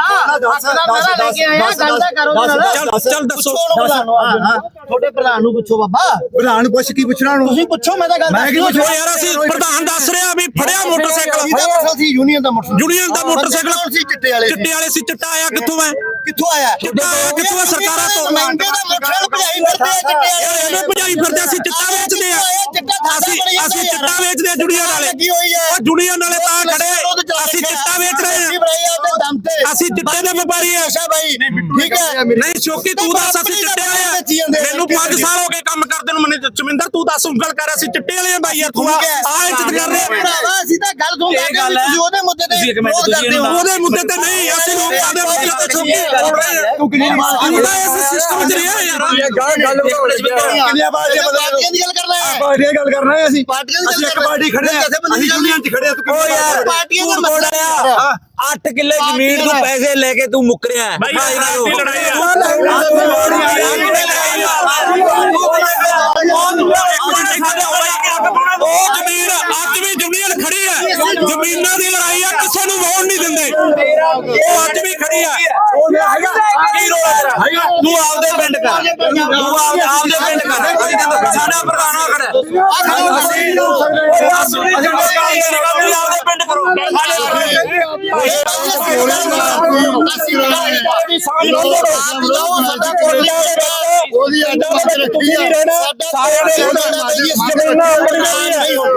ਤਾਂ ਸੁਣ ਲਾ ਕੇ ਆਇਆ ਗੱਲ ਤਾਂ ਕਰੋ ਚੱਲ ਚੱਲ ਦੱਸੋ ਤੁਹਾਡੇ ਪ੍ਰਧਾਨ ਨੂੰ ਪੁੱਛੋ ਬਾਬਾ। ਪ੍ਰਧਾਨ ਪੁੱਛ ਕੀ ਪੁੱਛਣਾ ਨੂੰ ਤੁਸੀਂ ਪੁੱਛੋ ਮੈਂ ਤਾਂ ਗੱਲ ਮੈਂ ਕੀ ਉਹ ਯਾਰ ਅਸੀਂ ਪ੍ਰਧਾਨ ਦੱਸ ਰਿਹਾ ਵੀ ਫੜਿਆ ਮੋਟਰਸਾਈਕਲ। ਸੀ ਯੂਨੀਅਨ ਦਾ ਮੋਟਰਸਾਈਕਲ। ਯੂਨੀਅਨ ਦਾ ਮੋਟਰਸਾਈਕਲ। ਸੀ? ਚਿੱਟੇ ਵਾਲੇ ਚਿੱਟੇ ਵਾਲੇ ਸੀ ਚਿੱਟਾ ਆਇਆ ਕਿੱਥੋਂ ਹੈ ਕਿੱਥੋਂ ਆਇਆ? ਚਿੱਟਾ ਆਇਆ ਕਿੱਥੋਂ? ਸਰਕਾਰਾਂ ਤੋਂ? ਨੁਮਾਇੰਦੇ ਦਾ ਮੋਟਰਸਾਈਕਲ ਭਜਾਈ ਫਿਰਦੇ ਆ ਚਿੱਟੇ ਵਾਲੇ। ਇਹਨੂੰ ਭਜਾਈ ਫਿਰਦੇ ਅਸੀਂ ਚਿੱਟਾ ਵੇਚਦੇ ਆ। ਅਸੀਂ ਅਸੀਂ ਚਿੱਟਾ ਵੇਚਦੇ ਆ ਜੁੜੀਆਂ ਵਾਲੇ। ਉਹ ਜੁੜੀਆਂ ਵਾਲੇ ਤਾਂ ਖੜੇ ਅਸੀਂ ਚਿੱਟਾ ਵੇਚ ਰਹੇ ਆ। ਅਸੀਂ ਚਿੱਟੇ ਦੇ ਵਪਾਰੀ ਆ ਅੱਛਾ ਭਾਈ ਠੀਕ ਹੈ? ਨਹੀਂ ਸ਼ੋਕੀ ਤੂੰ ਦੱਸ ਅਸੀਂ ਚਿੱਟੇ ਵਾਲੇ ਆ। ਮੈਨੂੰ 5 ਸਾਲ ਹੋ ਗਏ ਕੰਮ ਕਰਦੇ ਨੂੰ ਮੈਨੂੰ ਚਮਿੰਦਰ ਤੂੰ ਦੱਸ ਉਂਗਲ ਕਰ ਅਸੀਂ ਚਿੱਟੇ ਵਾਲੇ ਆ ਬਾਈ ਯਾਰ ਤੂੰ ਆ ਆ ਇੱਜ਼ਤ ਕਰ ਰਿਹਾ ਭਰਾਵਾ ਅਸੀਂ ਤਾਂ ਗੱਲ ਤੋਂ ਗੱਲ। ਤੁਸੀਂ ਉਹਦੇ ਮੁੱਦੇ ਤੇ ਉਹਦੇ ਮੁੱਦੇ ਤੇ ਨਹੀਂ ਅਸੀਂ ਲੋਕਾਂ ਦੇ ਮੁੱਦੇ ਤੇ ਚੁੱਕ ਕੇ ਬੋਲ ਰਹੇ ਹਾਂ। ਤੂੰ ਕਿੰਨੀ ਉਹਦਾ ਇਸ ਸਿਸਟਮ 'ਚ ਰਿਹਾ ਯਾਰ। ਇਹ ਗੱਲ ਗੱਲ ਪਾਰਟੀਆਂ ਪਾਰਟੀਆਂ ਦੀ ਗੱਲ ਕਰਨਾ ਹੈ? ਪਾਰਟੀਆਂ ਗੱਲ ਕਰਨਾ ਹੈ ਅਸੀਂ? ਪਾਰਟੀਆਂ ਦੀ ਅਸੀਂ ਗੱਲ ਇੱਕ ਪਾਰਟੀ ਖੜੇ ਆ। ਅਸੀਂ ਯੂਨੀਅਨ 'ਚ ਖੜੇ ਆ ਤੂੰ ਯਾਰ ਪਾਰਟੀਆਂ ਦਾ ਮਸਲਾ। 8 ਕਿੱਲੇ ਜ਼ਮੀਨ ਤੋਂ ਪੈਸੇ ਲੈ ਕੇ ਤੂੰ ਮੁੱਕਰਿਆ ਹੈ। ਭਾਈ ਸਾਡੀ ਲੜਾਈ ਆ। ਉਹ ਜ਼ਮੀਨ ਅੱਜ ਵੀ ਜ਼ਮੀਨ ਖੜੀ ਹੈ। ਜ਼ਮੀਨਾਂ ਦੀ ਲੜਾਈ ਆ ਕਿਸੇ ਨੂੰ ਵੋਟ ਨਹੀਂ ਦਿੰਦੇ ਉਹ ਅੱਜ ਵੀ ਖੜੀ ਆ ਕੀ ਰੋਲਾ ਤੇਰਾ ਤੂੰ ਆਪਦੇ ਪਿੰਡ ਕਰ ਤੂੰ ਆਪ- ਆਪਦੇ ਪਿੰਡ ਕਰ। ਅਸੀਂ ਤਾਂ ਸਾਡਾ ਪ੍ਰਧਾਨ ਆ ਖੜਾ ਅਸੀਂ ਆਪਦੇ ਪਿੰਡ ਕਰੋ ਉਹਦੀ ਅੱਜ ਬਾਤ ਰੱਖੀ ਆ।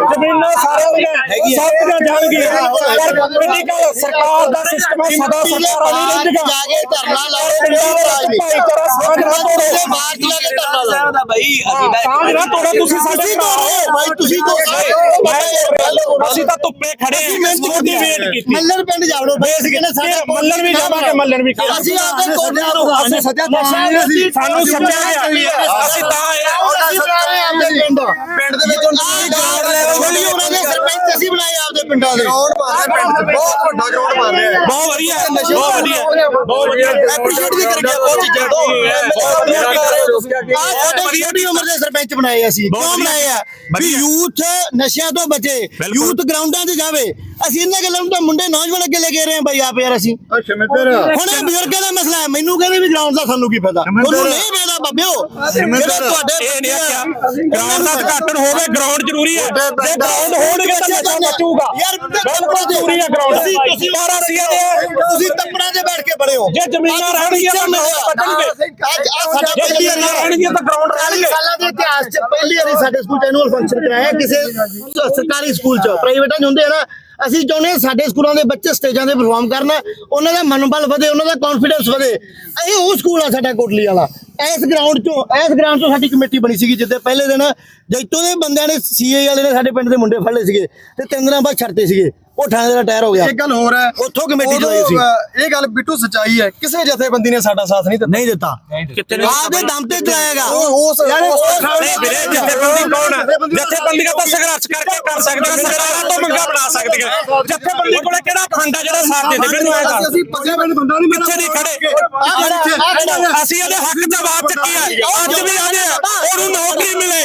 ਜ਼ਮੀਨਾਂ ਸਾਰਿਆਂ ਦੀਆਂ ਸਭ ਦੀਆਂ ਜਾਣਗੀਆਂ ਪਰ ਪੋਲੀਟੀਕਲ ਸਰਕਾਰ ਦਾ ਸਿਸਟਮ ਹੈ ਸਦਾ ਸਰਕਾਰਾਂ ਨਹੀਂ ਰਹਿੰਦੀਆਂ ਜਾ ਕੇ ਧਰਨਾ ਲਾਓ ਭਾਈਚਾਰਾ ਸਾਂਝ ਨਾ ਤੋੜੋ ਬਾਹਰ ਜਾ ਕੇ ਧਰਨਾ ਲਾਓ ਦਾ ਭਾਈ ਅਸੀਂ ਤਾਂ ਸਾਂਝ ਨਾ ਤੋੜੋ ਤੁਸੀਂ ਸਾਡੇ ਤੁਸੀਂ ਅਸੀਂ ਤਾਂ ਧੁੱਪੇ ਖੜੇ ਹਾਂ ਤੁਹਾਡੀ ਵੇਟ ਕੀਤੀ ਮੱਲਣ ਪਿੰਡ ਜਾਵੜੋ ਬੇਸ ਕਿਨੇ ਸਾਡੇ ਮੱਲਣ ਵੀ ਜਾਵਾਂਗੇ ਮੱਲਣ ਵੀ ਅਸੀਂ ਆਪਦੇ ਕੋਟਿਆਂ ਨੂੰ ਅਸੀਂ ਸੱਜਾ ਸਾਨੂੰ ਸਮਝਿਆ ਗਿਆ ਅਸੀਂ ਤਾਂ ਆਏ ਹਾਂ। ਪਿੰਡ। ਪਿੰਡ ਦੇ ਵਿੱਚ ਗਰਾਊਂਡ ਲੈਵਲ ਥੋੜੀ ਉਹਨਾਂ ਦੇ ਸਰਪੰਚ ਅਸੀਂ ਬਣਾਏ ਆਪਦੇ ਪਿੰਡਾਂ ਦੇ। ਬਹੁਤ ਵੱਡਾ ਗਰਾਊਂਡ ਵਧੀਆ ਬਹੁਤ ਵਧੀਆ। ਬਹੁਤ ਵਧੀਆ। ਐਪਰੀਸ਼ੀਏਟ ਵੀ ਕਰਕੇ ਬਹੁਤ ਚੀਜ਼ਾਂ ਤੋਂ। ਆ। ਛੋਟੇ ਛੋਟੀ ਉਮਰ ਦੇ ਸਰਪੰਚ ਬਣਾਏ ਅਸੀਂ। ਕਿਉਂ ਬਣਾਏ ਆ? ਵੀ ਯੂਥ ਨਸ਼ਿਆਂ ਤੋਂ ਬਚੇ ਯੂਥ ਗਰਾਊਂਡਾਂ 'ਤੇ ਜਾਵੇ। ਅਸੀਂ ਇਹਨਾਂ ਗੱਲਾਂ ਨੂੰ ਤਾਂ ਮੁੰਡੇ ਨੌਜਵਾਨ ਅੱਗੇ ਲੈ ਕੇ ਰਹੇ ਹਾਂ ਬਾਈ ਆਪ ਯਾਰ ਅਸੀਂ। ਸ਼ਮਿੰਦਰ। ਹੁਣ ਇਹ ਬਜ਼ੁਰਗਾਂ ਦਾ ਮਸਲਾ ਹੈ ਮੈਨੂੰ ਕਹਿੰਦੇ ਵੀ ਗਰਾਊਂਡ ਦਾ ਸਾਨੂੰ ਕੀ ਫਾਇਦਾ। ਤੁਹਾਨੂੰ ਨਹੀਂ ਫਾਇਦਾ ਬਾਬਿਓ ਜਿਹੜੇ ਤੁਹਾਡੇ ਇਹ ਨਹੀਂ ਆਖਿਆ। ਗਰਾਊਂਡ ਦਾ ਉਦਘਾਟਨ ਹੋਵੇ ਗਰਾਊਂਡ ਜ਼ਰੂਰੀ ਹੈ। ਜੇ ਗਰਾਊਂਡ ਹੋਣਗੇ ਤਾਂ ਨਸ਼ਾ ਬਚੂਗਾ ਯਾਰ ਬਿਲਕੁਲ ਜ਼ਰੂਰੀ ਹੈ ਗਰਾਊਂਡ ਤੁਸੀਂ ਤੁਸੀਂ ਪਰ ਅਸੀਂ ਇਹਦੇ ਤੁਸੀਂ ਤੱਪੜਾਂ 'ਤੇ ਬੈਠ ਕੇ ਬੜੇ ਹੋ। ਜੇ ਜ਼ਮੀਨਾਂ ਰਹਿਣਗੀਆਂ ਤਾਂ ਨਸ਼ਾ ਬਚਣਗੇ ਅੱਜ ਆ ਸਾਡਾ ਜੇ ਪਹਿਲੀ ਜ਼ਮੀਨਾਂ ਵਾਰੀ ਰਹਿਣਗੀਆਂ ਤਾਂ ਗਰਾਊਂਡ 40 ਰਹਿਣਗੇ। ਸਾਲਾਂ ਦੇ ਇਤਿਹਾਸ 'ਚ ਪਹਿਲੀ ਵਾਰੀ ਸਾਡੇ ਸਕੂਲ 'ਚ ਐਨੂਅਲ ਫੰਕਸ਼ਨ ਕਰਾਇਆ ਕਿਸੇ ਸਰਕਾਰੀ ਸਕੂਲ 'ਚ। ਪ੍ਰਾਈਵੇਟਾਂ 'ਚ ਹੁੰਦੇ ਆ ਨਾ। ਅਸੀਂ ਚਾਹੁੰਦੇ ਹਾਂ ਸਾਡੇ ਸਕੂਲਾਂ ਦੇ ਬੱਚੇ ਸਟੇਜਾਂ ਤੇ ਪਰਫਾਰਮ ਕਰਨ, ਉਹਨਾਂ ਦਾ ਮਨੋਬਲ ਵਧੇ, ਉਹਨਾਂ ਦਾ ਕੌਨਫੀਡੈਂਸ ਵਧੇ। ਇਹ ਉਹ ਸਕੂਲ ਆ ਸਾਡਾ ਕੋਟਲੀ ਵਾਲਾ। ਇਸ ਗਰਾਊਂਡ 'ਚੋਂ, ਇਸ ਗਰਾਊਂਡ 'ਚੋਂ ਸਾਡੀ ਕਮੇਟੀ ਬਣੀ ਸੀਗੀ ਜਿੱਦੇ ਪਹਿਲੇ ਦਿਨ ਜੈਤੋ ਦੇ ਬੰਦਿਆਂ ਨੇ ਸੀਏ ਵਾਲੇ ਨੇ ਸਾਡੇ ਪਿੰਡ ਦੇ ਮੁੰਡੇ ਫੜ ਲਏ ਸੀਗੇ ਤੇ ਤਿੰਨ ਦਿਨਾਂ ਬਾਅਦ ਛੱਡਤੇ ਸੀਗੇ। ਉਹ ਥਾਣੇ ਦਾ ਟਾਇਰ ਹੋ ਗਿਆ। ਇੱਕ ਗੱਲ ਹੋਰ ਹੈ। ਉੱਥੋਂ ਕਮੇਟੀ ਚਲਾਈ ਸੀ? ਇਹ ਗੱਲ ਬਿੱਟੂ ਸੱਚਾਈ ਹੈ। ਕਿਸੇ ਜਥੇਬੰਦੀ ਨੇ ਸਾਡਾ ਸਾਥ ਨਹੀਂ ਦਿੱਤਾ। ਨਹੀਂ ਦਿੱਤਾ। ਕਿਤੇ ਨੇ ਆਪਦੇ ਦਮ ਤੇ ਚਲਾਏਗਾ ਉਹ ਉਸ ਵੀਰੇ ਜਥੇਬੰਦੀ ਕੌਣ ਹੈ? ਜਥੇਬੰਦੀਆਂ ਤਾਂ ਸੰਘਰਸ਼ ਕਰਕੇ ਕਰ ਸਕਦੀਆਂ ਸਰਕਾਰਾਂ ਤੋਂ ਮੰਗਾ ਬਣਾ ਸਕਦੀਆਂ ਜਥੇਬੰਦੀ ਕੋਲੇ ਕਿਹੜਾ ਫੰਡ ਜਿਹੜਾ ਸਾਥ ਦੇ ਦੇ ਮੈਨੂੰ ਇਹ ਦੱਸ। ਅਸੀਂ ਪੰਜਾਂ ਪਿੰਡ ਬੰਦਾ ਨਹੀਂ ਪਿੱਛੇ ਨਹੀਂ ਖੜੇ। ਅਸੀਂ ਇਹਦੇ ਹੱਕ ਚ ਆਵਾਜ਼ ਚੱਕੀ ਆ ਅੱਜ ਵੀ ਆਦੇ ਆ ਉਹਨੂੰ ਨੌਕਰੀ ਮਿਲੇ।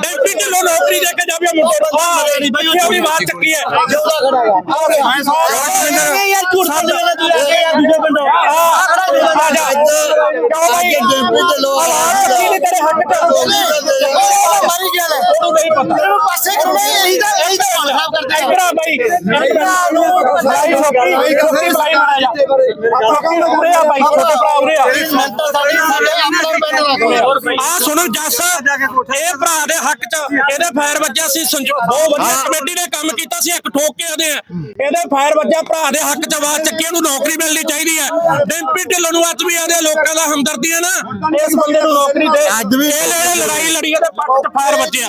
ਡਿਪਟੀ ਢਿੱਲੋਂ ਨੌਕਰੀ ਦੇ ਕੇ ਜਾਵੇ ਮੁੰਡੇ ਨੂੰ ਆ ਪਿੱਛੇ ਵੀ ਆਵਾਜ਼ ਚੱਕੀ ਹੈ? ਯਾਰ ਝੂਠ ਬੋਲਦੇ ਨੇ ਤੂੰ ਆ ਕੇ ਯਾਰ ਦੂਜੇ ਪਿੰਡੋਂ ਆ ਜਾ ਕਿਉਂ ਭਾਈ ਕੀ ਨੇ ਤੇਰੇ ਹੱਕ ਚ ਮਾਰੀ ਗਿਆ ਲੈ ਉਹਨੂੰ ਨਹੀਂ ਪਤਾ ਇਹਨੂੰ ਪਾਸੇ ਕਰਨਾ ਇਹੀ ਤਾਂ ਇਹੀ ਤਾਂ ਹਾਲ ਖਰਾਬ ਕਰਦੇ ਆ ਇਕਰਾ ਬਾਈ ਬਾਈ ਛੋਕਰੀ ਛੋਕਰੀ ਬਾਈ ਮਾਰਾ ਜਾ ਛੋਕਰੀ ਨੂੰ ਉਰੇ ਆ ਬਾਈ ਛੋਟੇ ਭਰਾ ਉਰੇ ਆ ਆ ਸੁਣੋ ਜੱਸ ਇਹ ਭਰਾ ਦੇ ਹੱਕ ਚ ਇਹਦੇ ਫਾਇਰ ਵੱਜਿਆ ਸੀ ਸੰਜੋ ਬਹੁਤ ਵਧੀਆ ਕਮੇਟੀ ਨੇ ਕੰਮ ਕੀਤਾ ਸੀ ਇੱਕ ਠੋਕ ਕੇ ਆਦੇ ਆ। ਇਹਦੇ ਫਾਇਰ ਵੱਜਿਆ ਭਰਾ ਦੇ ਹੱਕ ਚ ਆਵਾਜ਼ ਚੱਕੀ ਉਹਨੂੰ ਨੌਕਰੀ ਮਿਲਣੀ ਚਾਹੀਦੀ ਹੈ ਡਿੰਪੀ ਢਿੱਲੋਂ ਨੂੰ ਅੱਜ ਵੀ ਆਦੇ ਲੋਕਾਂ ਦਾ ਹਮਦਰਦੀ ਹੈ ਨਾ ਇਸ ਬੰਦੇ ਨੂੰ ਨੌਕਰੀ ਦੇ। ਅੱਜ ਵੀ- ਇਹ ਲੜਾਈ ਲੜੀ ਇਹਦੇ ਪੱਟ ਫਾਇਰ ਵੱਜਿਆ।